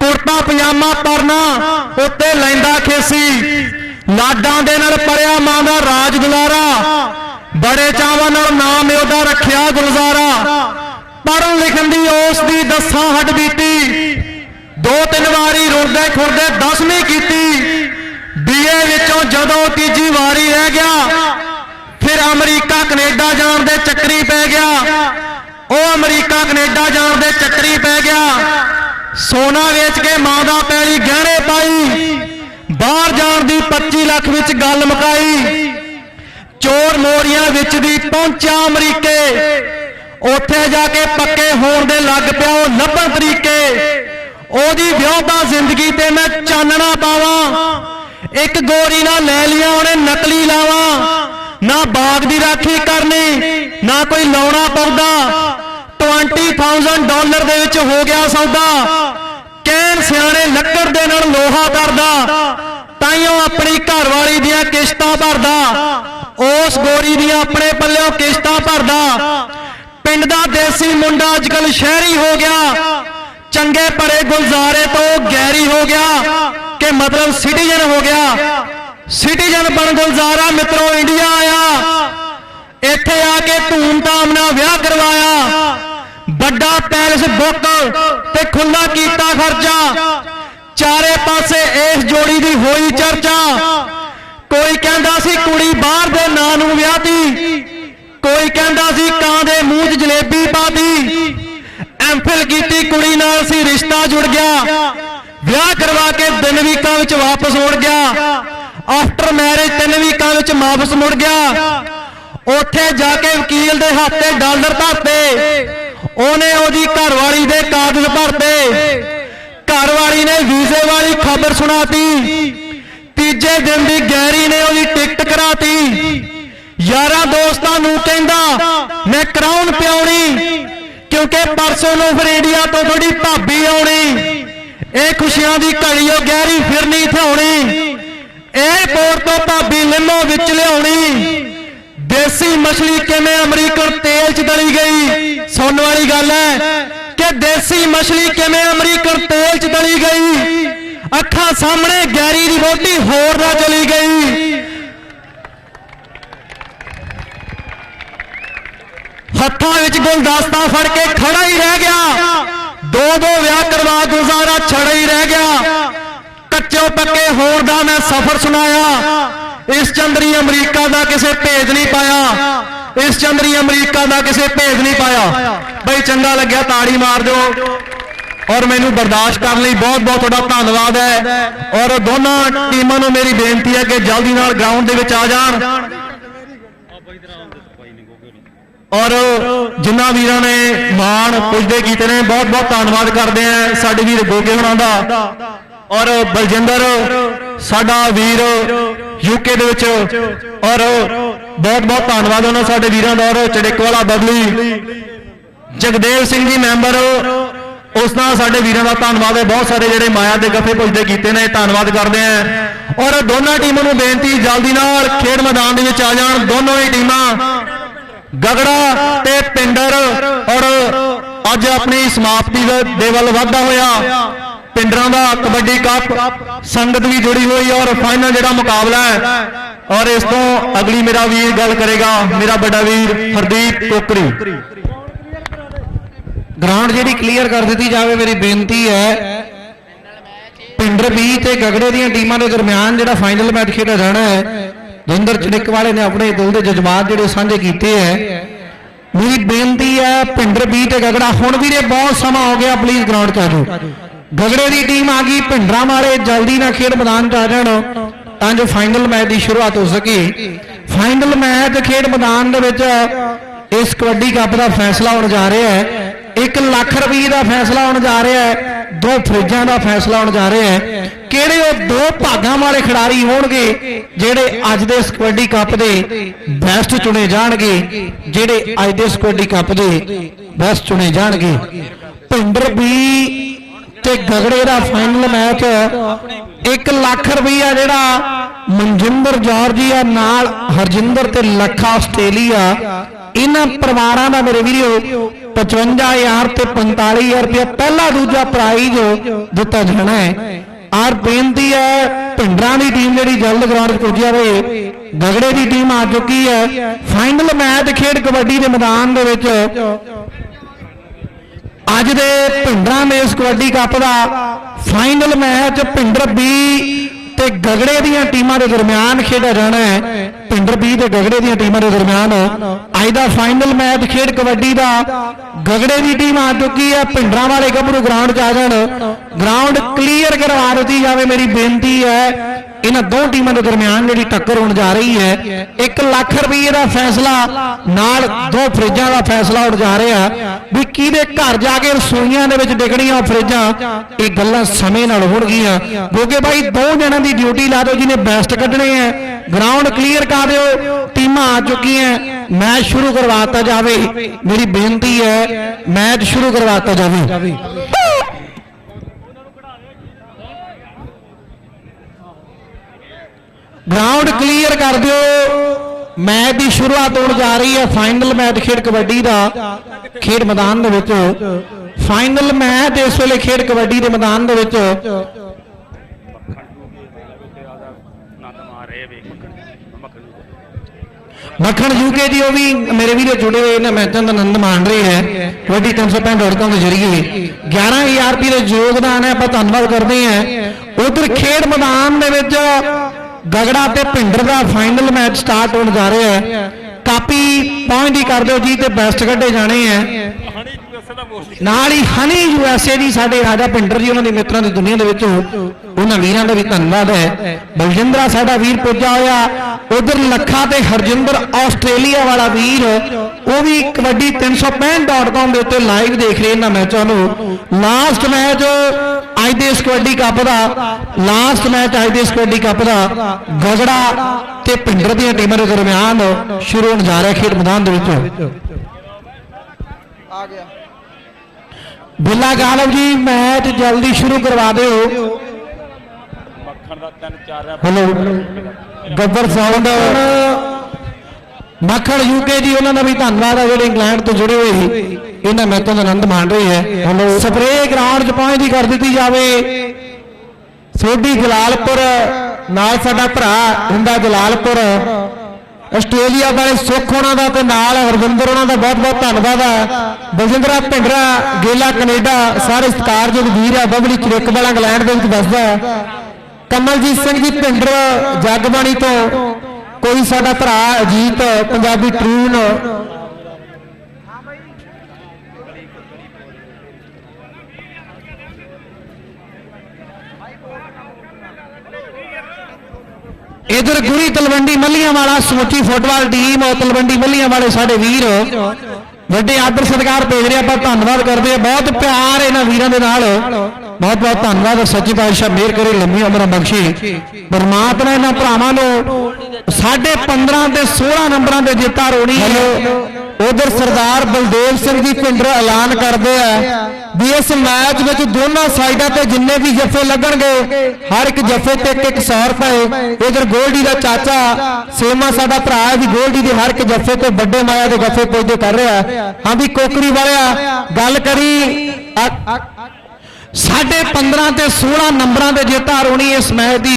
ਕੁੜਤਾ ਪਜਾਮਾ ਪਰਨਾ ਉੱਤੇ ਲੈਂਦਾ ਖੇਸੀ ਲਾਡਾਂ ਦੇ ਨਾਲ ਪੜਿਆ ਮਾਂ ਦਾ ਰਾਜ ਦੁਲਾਰਾ ਬੜੇ ਚਾਵਾਂ ਨਾਲ ਨਾਮ ਉਹਦਾ ਰੱਖਿਆ ਗੁਲਜ਼ਾਰਾ ਪੜ੍ਹਨ ਲਿਖਣ ਦੀ ਉਸ ਦੀ ਦੱਸਾਂ ਹੱਡ ਬੀਤੀ। ਦੋ ਤਿੰਨ ਵਾਰੀ ਰੁੜਦੇ ਖੁਰਦੇ ਦਸਵੀਂ ਕੀਤੀ। ਬੀਏ ਵਿੱਚੋਂ ਜਦੋਂ ਤੀਜੀ ਵਾਰੀ ਰਹਿ ਗਿਆ, ਫਿਰ ਅਮਰੀਕਾ, ਕੈਨੇਡਾ ਜਾਣ ਦੇ ਚੱਕਰੀ ਪੈ ਗਿਆ। ਉਹ ਅਮਰੀਕਾ, ਕੈਨੇਡਾ ਜਾਣ ਦੇ ਚੱਕਰੀ ਪੈ ਗਿਆ। ਸੋਨਾ ਵੇਚ ਕੇ ਮਾਂ ਦਾ ਪੈਲੀ ਗਹਿਣੇ ਪਾਈ। ਬਾਹਰ ਜਾਣ ਦੀ 25 ਲੱਖ ਵਿੱਚ ਗੱਲ ਮੁਕਾਈ। ਚੋਰ ਮੋਰੀਆਂ ਵਿੱਚ ਦੀ ਪਹੁੰਚਿਆ ਅਮਰੀਕੇ। ਉੱਥੇ ਜਾ ਕੇ ਪੱਕੇ ਹੋਣ ਦੇ ਲੱਗ ਪਿਆ ਉਹ ਲੱਭਣ ਤਰੀਕੇ। ਉਹਦੀ ਵਿਆਹਤਾ ਜ਼ਿੰਦਗੀ ਤੇ ਮੈਂ ਚਾਨਣਾ ਪਾਵਾਂ। ਇੱਕ ਗੋਰੀ ਨਾਲ ਲੈ ਲਿਆ, ਉਹਨੇ ਨਕਲੀ ਲਾਵਾਂ। ਨਾ ਬਾਗ ਦੀ ਰਾਖੀ ਕਰਨੀ, ਨਾ ਕੋਈ ਲਾਉਣਾ ਪੌਦਾ। 20000 ਡਾਲਰ ਦੇ ਵਿੱਚ ਹੋ ਗਿਆ ਸੌਦਾ। ਕਹਿਣ ਸਿਆਣੇ ਲੱਕੜ ਦੇ ਨਾਲ ਲੋਹਾ ਕਰਦਾ ਤਾਈਓ ਆਪਣੀ ਘਰਵਾਲੀ ਦੀਆਂ ਕਿਸ਼ਤਾਂ ਭਰਦਾ, ਉਸ ਗੋਰੀ ਦੀਆਂ ਆਪਣੇ ਪੱਲਿਓਂ ਕਿਸ਼ਤਾਂ ਭਰਦਾ। ਪਿੰਡ ਦਾ ਦੇਸੀ ਮੁੰਡਾ ਅੱਜਕੱਲ ਸ਼ਹਿਰੀ ਹੋ ਗਿਆ। ਚੰਗੇ ਭਰੇ ਗੁਲਜ਼ਾਰੇ ਤੋਂ ਗੈਰੀ ਹੋ ਗਿਆ ਕਿ ਮਤਲਬ ਸਿਟੀਜ਼ਨ ਹੋ ਗਿਆ। ਸਿਟੀਜ਼ਨ ਬਣ ਗੁਲਜ਼ਾਰਾ ਮਿੱਤਰੋ, ਇੰਡੀਆ ਆਇਆ। ਇੱਥੇ ਆ ਕੇ ਧੂਮ ਧਾਮ ਨਾਲ ਵਿਆਹ ਕਰਵਾਇਆ। ਵੱਡਾ ਪੈਲਸ ਬੁੱਕ ਤੇ ਖੁੱਲਾ ਕੀਤਾ ਖਰਚਾ। ਚਾਰੇ ਪਾਸੇ ਇਸ ਜੋੜੀ ਦੀ ਹੋਈ ਚਰਚਾ। ਕੋਈ ਕਹਿੰਦਾ ਸੀ ਕੁੜੀ ਬਾਹਰ ਦੇ ਨਾਂ ਨੂੰ ਵਿਆਹਤੀ ਕੋਈ ਕਹਿੰਦਾ ਸੀ ਕਾਂ ਦੇ ਮੂੰਹ 'ਚ ਜਲੇਬੀ ਪਾਤੀ ਐਮਫਿਲ ਕੀਤੀ ਕੁੜੀ ਨਾਲ ਸੀ ਰਿਸ਼ਤਾ ਜੁੜ ਗਿਆ। ਵਿਆਹ ਕਰਵਾ ਕੇ ਦਿਨ ਵੀਕਾਂ ਵਿੱਚ ਵਾਪਸ ਮੁੜ ਗਿਆ। ਆਫਟਰ ਮੈਰਿਜ ਤਿੰਨ ਵੀਕਾਂ ਵਿੱਚ ਵਾਪਸ ਮੁੜ ਗਿਆ। ਉੱਥੇ ਜਾ ਕੇ ਵਕੀਲ ਦੇ ਹੱਥ ਤੇ ਡਾਲਰ ਧਰਤੇ। ਉਹਨੇ ਉਹਦੀ ਘਰਵਾਲੀ ਦੇ ਕਾਗਜ਼ ਭਰਤੇ। ਘਰਵਾਲੀ ਨੇ ਵੀਜ਼ੇ ਵਾਲੀ ਖਬਰ ਸੁਣਾਤੀ। ਤੀਜੇ ਦਿਨ ਦੀ ਗੈਰੀ ਨੇ ਉਹਦੀ ਟਿਕਟ ਕਰਾਤੀ। ਯਾਰਾਂ ਦੋਸਤਾਂ ਨੂੰ ਕਹਿੰਦਾ, ਮੈਂ ਕਰਾਉਣ ਪਿਆਉਣੀ ਕਿਉਂਕਿ ਪਰਸੋਂ ਨੂੰ ਫਿਰ ਇੰਡੀਆ ਤੋਂ ਥੋੜੀ ਭਾਬੀ ਆਉਣੀ। ਇਹ ਖੁਸ਼ੀਆਂ ਦੀ ਘੜੀ ਉਹ ਗਹਿਰੀ ਫਿਰਨੀ ਥਾਉਣੀ ਏਅਰਪੋਰਟ ਤੋਂ ਭਾਬੀ ਲਿਮੋ ਵਿੱਚ ਲਿਆਉਣੀ। ਦੇਸੀ ਮਛਲੀ ਕਿਵੇਂ ਅਮਰੀਕਨ ਤੇਲ 'ਚ ਦਲੀ ਗਈ? ਸੁਣਨ ਵਾਲੀ ਗੱਲ ਹੈ ਕਿ ਦੇਸੀ ਮਛਲੀ ਕਿਵੇਂ ਅਮਰੀਕਨ ਤੇਲ 'ਚ ਦਲੀ ਗਈ? ਅੱਖਾਂ ਸਾਹਮਣੇ ਗੈਰੀ ਦੀ ਰੋਟੀ ਹੋਰ ਨਾ ਚਲੀ ਗਈ। ਹੱਥਾਂ ਵਿੱਚ ਗੁਲਦਸਤਾ ਫੜ ਕੇ ਖੜਾ ਹੀ ਰਹਿ ਗਿਆ। ਦੋ ਦੋ ਵਿਆਹ ਕਰਵਾ ਗੁਜ਼ਾਰਾ ਛੜਾ ਹੀ ਰਹਿ ਗਿਆ। ਕੱਚੋ ਪੱਕੇ ਹੋਰ ਦਾ ਮੈਂ ਸਫ਼ਰ ਸੁਣਾਇਆ। ਇਸ ਚੰਦਰੀ ਅਮਰੀਕਾ ਦਾ ਕਿਸੇ ਭੇਜ ਨਹੀਂ ਪਾਇਆ। ਇਸ ਚੰਦਰੀ ਅਮਰੀਕਾ ਦਾ ਕਿਸੇ ਭੇਜ ਨਹੀਂ ਪਾਇਆ। ਬਈ ਚੰਗਾ ਲੱਗਿਆ ਤਾੜੀ ਮਾਰ ਦਿਓ। ਔਰ ਮੈਨੂੰ ਬਰਦਾਸ਼ਤ ਕਰਨ ਲਈ ਬਹੁਤ ਬਹੁਤ ਤੁਹਾਡਾ ਧੰਨਵਾਦ ਹੈ। ਔਰ ਦੋਨਾਂ ਟੀਮਾਂ ਨੂੰ ਮੇਰੀ ਬੇਨਤੀ ਹੈ ਕਿ ਜਲਦੀ ਨਾਲ ਗਰਾਊਂਡ ਦੇ ਵਿੱਚ ਆ ਜਾਣ। ਔਰ ਜਿਨ੍ਹਾਂ ਵੀਰਾਂ ਨੇ ਮਾਣ ਪੁੱਜਦੇ ਕੀਤੇ ਨੇ, ਬਹੁਤ ਬਹੁਤ ਧੰਨਵਾਦ ਕਰਦੇ ਆ ਸਾਡੇ ਵੀਰ ਗੋਗੇ ਹੁਣਾਂ ਦਾ। ਔਰ ਬਲਜਿੰਦਰ, ਸਾਡਾ ਵੀਰ ਯੂਕੇ ਦੇ ਵਿੱਚ। ਔਰ ਬਹੁਤ ਬਹੁਤ ਧੰਨਵਾਦ ਉਹਨਾਂ ਸਾਡੇ ਵੀਰਾਂ ਦਾ ਔਰ ਚੜਿੱਕ ਵਾਲਾ ਬਬਲੀ। ਜਗਦੇਵ ਸਿੰਘ ਜੀ ਮੈਂਬਰ, ਉਸ ਨਾਲ ਸਾਡੇ ਵੀਰਾਂ ਦਾ ਧੰਨਵਾਦ ਹੈ। ਬਹੁਤ ਸਾਰੇ ਜਿਹੜੇ ਮਾਇਆ ਦੇ ਗੱਫੇ ਪੁੱਜਦੇ ਕੀਤੇ ਨੇ, ਧੰਨਵਾਦ ਕਰਦੇ ਆ ਔਰ ਦੋਨਾਂ ਟੀਮਾਂ ਨੂੰ ਬੇਨਤੀ, ਜਲਦੀ ਨਾਲ ਖੇਡ ਮੈਦਾਨ ਦੇ ਵਿੱਚ ਆ ਜਾਣ। ਦੋਨੋਂ ਹੀ ਟੀਮਾਂ, ਗਗੜਾ ਤੇ ਪਿੰਡਰ। ਔਰ ਅੱਜ ਆਪਣੀ ਸਮਾਪਤੀ ਦੇ ਵੱਲ ਵਾਧਾ ਹੋਇਆ। ਪਿੰਡਰਾਂ ਦਾ ਕਬੱਡੀ ਕੱਪ ਸੰਗਤ ਵੀ ਜੁੜੀ ਹੋਈ ਔਰ ਫਾਈਨਲ ਜਿਹੜਾ ਮੁਕਾਬਲਾ ਹੈ, ਔਰ ਇਸ ਤੋਂ ਅਗਲੀ ਮੇਰਾ ਵੀਰ ਗੱਲ ਕਰੇਗਾ, ਮੇਰਾ ਵੱਡਾ ਵੀਰ ਹਰਦੀਪ ਟੋਕਰੀ ਗਰਾਊਂਡ ਜਿਹੜੀ ਕਲੀਅਰ ਕਰ ਦਿੱਤੀ ਜਾਵੇ, ਮੇਰੀ ਬੇਨਤੀ ਹੈ ਪਿੰਡਰ ਬੀ ਤੇ ਗਗੜੇ ਦੀਆਂ ਟੀਮਾਂ ਦੇ ਦਰਮਿਆਨ ਜਿਹੜਾ ਫਾਈਨਲ ਮੈਚ ਖੇਡਿਆ ਜਾਣਾ ਹੈ ਦੁੰਦਰ ਚੜਿੱਕ ਵਾਲੇ ਨੇ ਆਪਣੇ ਦਿਲ ਦੇ ਜਜ਼ਬਾਤ ਜਿਹੜੇ ਸਾਂਝੇ ਕੀਤੇ ਹੈ। ਮੇਰੀ ਬੇਨਤੀ ਹੈ ਪਿੰਡਰ ਬੀ ਤੇ ਗਗੜਾ ਹੁਣ ਵੀ ਨੇ ਬਹੁਤ ਸਮਾਂ ਹੋ ਗਿਆ ਪਲੀਜ਼ ਗਰਾਊਂਡ 'ਚ ਆ ਜਾਓ। ਗਗੜੇ ਦੀ ਟੀਮ ਆ ਗਈ, ਭਿੰਡਰਾਂ ਵਾਲੇ ਜਲਦੀ ਨਾਲ ਖੇਡ ਮੈਦਾਨ 'ਚ ਆ ਜਾਣ। ਤਾਂ ਜੋ ਫਾਈਨਲ ਮੈਚ ਦੀ ਸ਼ੁਰੂਆਤ ਹੋ ਸਕੇ। ਫਾਈਨਲ ਮੈਚ ਖੇਡ ਮੈਦਾਨ ਦੇ ਵਿੱਚ ਇਸ ਕਬੱਡੀ ਕੱਪ ਦਾ ਫੈਸਲਾ ਹੋਣ ਜਾ ਰਿਹਾ ਹੈ। 1 ਲੱਖ ਰੁਪਏ ਦਾ ਫੈਸਲਾ ਹੋਣ ਜਾ ਰਿਹਾ ਹੈ। ਦੋ ਫਰਿੱਜਾਂ ਦਾ ਫੈਸਲਾ ਹੋਣ ਜਾ ਰਿਹਾ ਹੈ। ਕਿਹੜੇ ਉਹ ਦੋ ਭਾਗਾਂ ਵਾਲੇ ਖਿਡਾਰੀ ਹੋਣਗੇ, ਜਿਹੜੇ ਅੱਜ ਦੇ ਇਸ ਕਬੱਡੀ ਕੱਪ ਦੇ ਬੈਸਟ ਚੁਣੇ ਜਾਣਗੇ, ਜਿਹੜੇ ਅੱਜ ਦੇ ਇਸ ਕਬੱਡੀ ਕੱਪ ਦੇ ਬੈਸਟ ਚੁਣੇ ਜਾਣਗੇ? ਭਿੰਡਰ ਵੀ ਤੇ ਗਗੜੇ ਦਾ ਫਾਈਨਲ ਮੈਚ 1 ਲੱਖ ਰੁਪਈਆ ਜਿਹੜਾ ਮਨਜਿੰਦਰ ਜਾਰਜੀਆ ਨਾਲ ਹਰਜਿੰਦਰ ਤੇ ਲੱਖਾ ਆਸਟ੍ਰੇਲੀਆ। ਇਹਨਾਂ ਪਰਿਵਾਰਾਂ ਦਾ ਮੇਰੇ ਵੀਰੋ 55000 ਤੇ 45000 ਰੁਪਇਆ ਪਹਿਲਾ ਦੂਜਾ ਪ੍ਰਾਈਜ਼ ਦਿੱਤਾ ਜਾਣਾ ਹੈ। ਔਰ ਬੇਨਤੀ ਹੈ ਭਿੰਡਰਾਂ ਦੀ ਟੀਮ ਜਿਹੜੀ ਜਲਦ ਗਰਾਊਂਡ 'ਚ ਪੁੱਜ ਜਾਵੇ। ਗਗੜੇ ਦੀ ਟੀਮ ਆ ਚੁੱਕੀ ਹੈ। ਫਾਈਨਲ ਮੈਚ ਖੇਡ ਕਬੱਡੀ ਦੇ ਮੈਦਾਨ ਦੇ ਵਿੱਚ ਅੱਜ ਦੇ ਭਿੰਡਰਾਂ ਦੇ ਕਬੱਡੀ ਕੱਪ ਦਾ ਫਾਈਨਲ ਮੈਚ ਭਿੰਡਰ ਬੀ ਤੇ ਗਗੜੇ ਦੀਆਂ ਟੀਮਾਂ ਦੇ ਦਰਮਿਆਨ ਖੇਡਿਆ ਜਾਣਾ ਹੈ। ਭਿੰਡਰ ਬੀ ਤੇ ਗਗੜੇ ਦੀਆਂ ਟੀਮਾਂ ਦੇ ਦਰਮਿਆਨ ਅੱਜ ਦਾ ਫਾਈਨਲ ਮੈਚ ਖੇਡ ਕਬੱਡੀ ਦਾ ਗਗੜੇ ਦੀ ਟੀਮ ਆ ਚੁੱਕੀ ਹੈ। ਭਿੰਡਰਾਂ ਵਾਲੇ ਗੱਭਰੂ ਗਰਾਊਂਡ 'ਚ ਆ ਜਾਣ। ਗਰਾਊਂਡ ਕਲੀਅਰ ਕਰਵਾ ਦਿੱਤੀ ਜਾਵੇ। ਮੇਰੀ ਬੇਨਤੀ ਹੈ ਇਹਨਾਂ ਦੋ ਟੀਮਾਂ ਦੇ ਦਰਮਿਆਨ ਜਿਹੜੀ ਟੱਕਰ ਹੋਣ ਜਾ ਰਹੀ ਹੈ 1 ਲੱਖ ਰੁਪਏ ਦਾ ਫੈਸਲਾ, ਨਾਲ ਦੋ ਫਰਿੱਜਾਂ ਦਾ ਫੈਸਲਾ ਹੋਣ ਜਾ ਰਿਹਾ ਵੀ ਕਿਹਦੇ ਘਰ ਜਾ ਕੇ ਰਸੋਈਆਂ ਦੇ ਵਿੱਚ ਡਿੱਗਣੀਆਂ ਉਹ ਫਰਿੱਜਾਂ, ਇਹ ਗੱਲਾਂ ਸਮੇਂ ਨਾਲ ਹੋਣਗੀਆਂ। ਗੋਗੇ ਭਾਈ ਦੋ ਜਣਾਂ ਦੀ ਡਿਊਟੀ ਲਾ ਦਿਓ ਜਿਹਨੇ ਬੈਸਟ ਕੱਢਣੇ ਹੈ। ਗਰਾਊਂਡ ਕਲੀਅਰ ਕਰ ਦਿਓ, ਟੀਮਾਂ ਆ ਚੁੱਕੀਆਂ ਮੈਚ ਸ਼ੁਰੂ ਕਰਵਾਤਾ ਜਾਵੇ। ਮੇਰੀ ਬੇਨਤੀ ਹੈ, ਮੈਚ ਸ਼ੁਰੂ ਕਰਵਾਤਾ ਜਾਵੇ। ਗਰਾਊਂਡ ਕਲੀਅਰ ਕਰ ਦਿਓ। ਮੈਚ ਦੀ ਸ਼ੁਰੂਆਤ ਹੋਣ ਜਾ ਰਹੀ ਹੈ। ਫਾਈਨਲ ਮੈਚ ਖੇਡ ਕਬੱਡੀ ਦਾ ਖੇਡ ਮੈਦਾਨ ਦੇ ਵਿੱਚ। ਫਾਈਨਲ ਮੈਚ ਇਸ ਵੇਲੇ ਖੇਡ ਕਬੱਡੀ ਦੇ ਮੈਦਾਨ ਦੇ ਵਿੱਚ। ਮੱਖਣ ਯੂਕੇ ਦੀ ਉਹ ਵੀ ਮੇਰੇ ਵੀਰੋ ਜੁੜੇ ਹੋਏ ਇਹਨਾਂ ਮੈਚਾਂ ਦਾ ਆਨੰਦ ਮਾਣ ਰਹੇ ਹੈ। ਕਬੱਡੀ 365 ਔਰਤਾਂ ਦੇ ਜ਼ਰੀਏ। 11000 ਰੁਪਏ ਦੇ ਯੋਗਦਾਨ ਹੈ, ਆਪਾਂ ਧੰਨਵਾਦ ਕਰਦੇ ਹਾਂ। ਉਧਰ ਖੇਡ ਮੈਦਾਨ ਦੇ ਵਿੱਚ ਗਗੜਾ ਤੇ ਭਿੰਡਰ ਦਾ ਫਾਈਨਲ ਮੈਚ ਸਟਾਰਟ ਹੋਣ ਜਾ ਰਿਹਾ ਹੈ। ਕਾਪੀ ਪਹੁੰਚਦੀ ਕਰ ਦਿਓ ਜੀ ਤੇ ਬੈਸਟ ਕੱਢੇ ਜਾਣੇ ਹੈ। ਨਾਲ ਹੀ ਹਨੀ ਯੂਐਸਏ ਦੀ ਸਾਡੇ ਰਾਜਾ ਪਿੰਡਰ ਜੀ, ਉਹਨਾਂ ਦੇ ਮਿੱਤਰਾਂ ਦੀ ਦੁਨੀਆ ਦੇ ਵਿੱਚ ਉਹਨਾਂ ਵੀਰਾਂ ਦਾ ਵੀ ਧੰਨਵਾਦ ਹੈ। ਬਲਜਿੰਦਰਾ ਸਾਡਾ ਵੀਰ ਪੁੱਜਾ ਹੋਇਆ। ਉਧਰ ਲੱਖਾ ਤੇ ਹਰਜਿੰਦਰ ਆਸਟ੍ਰੇਲੀਆ ਵਾਲਾ ਵੀਰ, ਉਹ ਵੀ ਕਬੱਡੀ 365.com ਦੇ ਉੱਤੇ ਲਾਈਵ ਦੇਖ ਰਹੇ ਇਹਨਾਂ ਮੈਚਾਂ ਨੂੰ। ਲਾਸਟ ਮੈਚ ਅੱਜ ਦੇ ਇਸ ਕਬੱਡੀ ਕੱਪ ਦਾ ਲਾਸਟ ਮੈਚ ਅੱਜ ਦੇ ਇਸ ਕਬੱਡੀ ਕੱਪ ਦਾ ਗਗੜਾ ਤੇ ਪਿੰਡਰ ਦੀਆਂ ਟੀਮਾਂ ਦੇ ਦਰਮਿਆਨ ਸ਼ੁਰੂ ਹੋਣ ਜਾ ਰਿਹਾ ਖੇਡ ਮੈਦਾਨ ਦੇ ਵਿੱਚ। ਆ ਗਿਆ। ਬਿੱਲਾ ਗਾਲਬ ਜੀ ਮੈਚ ਜਲਦੀ ਸ਼ੁਰੂ ਕਰਵਾ ਦਿਓ। ਮੱਖਣ ਦਾ ਤਿੰਨ ਚਾਰ hello Gabbar sound Makhan UK ਦੀ ਉਹਨਾਂ ਦਾ ਵੀ ਧੰਨਵਾਦ ਹੈ ਜਿਹੜੇ ਇੰਗਲੈਂਡ ਤੋਂ ਜੁੜੇ ਹੋਏ ਸੀ। ਇਹਨਾਂ ਮੈਚਾਂ ਦਾ ਆਨੰਦ ਮਾਣ ਰਹੇ ਹੈ ਹੈਲੋ ਸਪਰੇਅ ਗਰਾਊਂਡ 'ਚ ਪਹੁੰਚਦੀ ਕਰ ਦਿੱਤੀ ਜਾਵੇ। ਸੋਢੀ ਜਲਾਲਪੁਰ, ਨਾਲ ਸਾਡਾ ਭਰਾ ਹੁੰਦਾ ਜਲਾਲਪੁਰ। ਆਸਟ੍ਰੇਲੀਆ ਵਾਲੇ ਸੁੱਖ ਉਹਨਾਂ ਦਾ ਤੇ ਨਾਲ ਹਰਵਿੰਦਰ ਉਹਨਾਂ ਦਾ ਬਹੁਤ ਬਹੁਤ ਧੰਨਵਾਦ ਹੈ ਬਲਜਿੰਦਰਾ ਭਿੰਡਰਾ, ਗੇਲਾ ਕੈਨੇਡਾ, ਸਾਰੇ ਸਤਿਕਾਰਯੋਗ ਵੀਰ ਆ। ਬਬਲੀ ਚਿਰਕ ਵਾਲਾ ਇੰਗਲੈਂਡ ਦੇ ਵਿੱਚ ਦੱਸਦਾ ਕਮਲਜੀਤ ਸਿੰਘ ਜੀ ਭਿੰਡਰ, ਜਗਬਾਣੀ ਤੋਂ। ਕੋਈ ਸਾਡਾ ਭਰਾ ਅਜੀਤ ਪੰਜਾਬੀ ਟਰੂਨ। ਇਧਰ ਗੁਰੀ ਤਲਵੰਡੀ ਮੱਲੀਆਂ ਵਾਲਾ ਸਮੁੱਚੀ ਫੁੱਟਬਾਲ ਟੀਮ ਤਲਵੰਡੀ ਮੱਲੀਆਂ ਵਾਲੇ ਸਾਡੇ ਵੀਰ। ਵੱਡੇ ਆਦਰ ਸਤਿਕਾਰ ਭੇਜ ਰਹੇ ਆਪਾਂ ਧੰਨਵਾਦ ਕਰਦੇ ਆ। ਬਹੁਤ ਪਿਆਰ ਇਹਨਾਂ ਵੀਰਾਂ ਦੇ ਨਾਲ। ਬਹੁਤ ਬਹੁਤ ਧੰਨਵਾਦ। ਸੱਚੀ ਪਾਤਸ਼ਾਹ ਮਿਹਰ ਕਰੇ ਲੰਮੀ ਉਮਰਾਂ ਬਖਸ਼ੇ। ਪਰਮਾਤਮਾ ਇਹਨਾਂ ਭਰਾਵਾਂ ਨੂੰ ਸਾਡੇ 15 ਤੇ 16 ਨੰਬਰਾਂ ਦੇ ਜੇਤਾ ਰੋਣੀ ਉਧਰ ਸਰਦਾਰ ਬਲਦੇਵ ਸਿੰਘ ਜੀ ਪਿੰਡਰ ਐਲਾਨ ਕਰਦੇ ਆ ਵੀ ਇਸ ਮੈਚ ਵਿੱਚ ਦੋਨਾਂ ਸਾਈਡਾਂ ਤੇ ਜਿੰਨੇ ਵੀ ਜੱਫੇ ਲੱਗਣਗੇ ਹਰ ਇੱਕ ਜੱਫੇ ਤੇ ਇੱਕ 100 ਰੁਪਏ। ਇਧਰ ਗੋਲਡੀ ਦਾ ਚਾਚਾ ਸੇਮਾ ਸਾਡਾ ਭਰਾ ਹੈ ਵੀ ਗੋਲਡੀ ਦੇ ਹਰ ਇੱਕ ਜੱਫੇ ਤੇ ਵੱਡੇ ਮਾਇਆ ਦੇ ਜੱਫੇ ਪੁੱਜਦੇ ਕਰ ਰਿਹਾ ਹਾਂ। ਵੀ ਕੋਕਰੀ ਵਾਲਿਆ ਗੱਲ ਕਰੀ ਸਾਡੇ 15 ਤੇ 16 ਨੰਬਰਾਂ ਦੇ ਜੇਤਾ ਰੋਣੀ ਇਸ ਮੈਚ ਦੀ।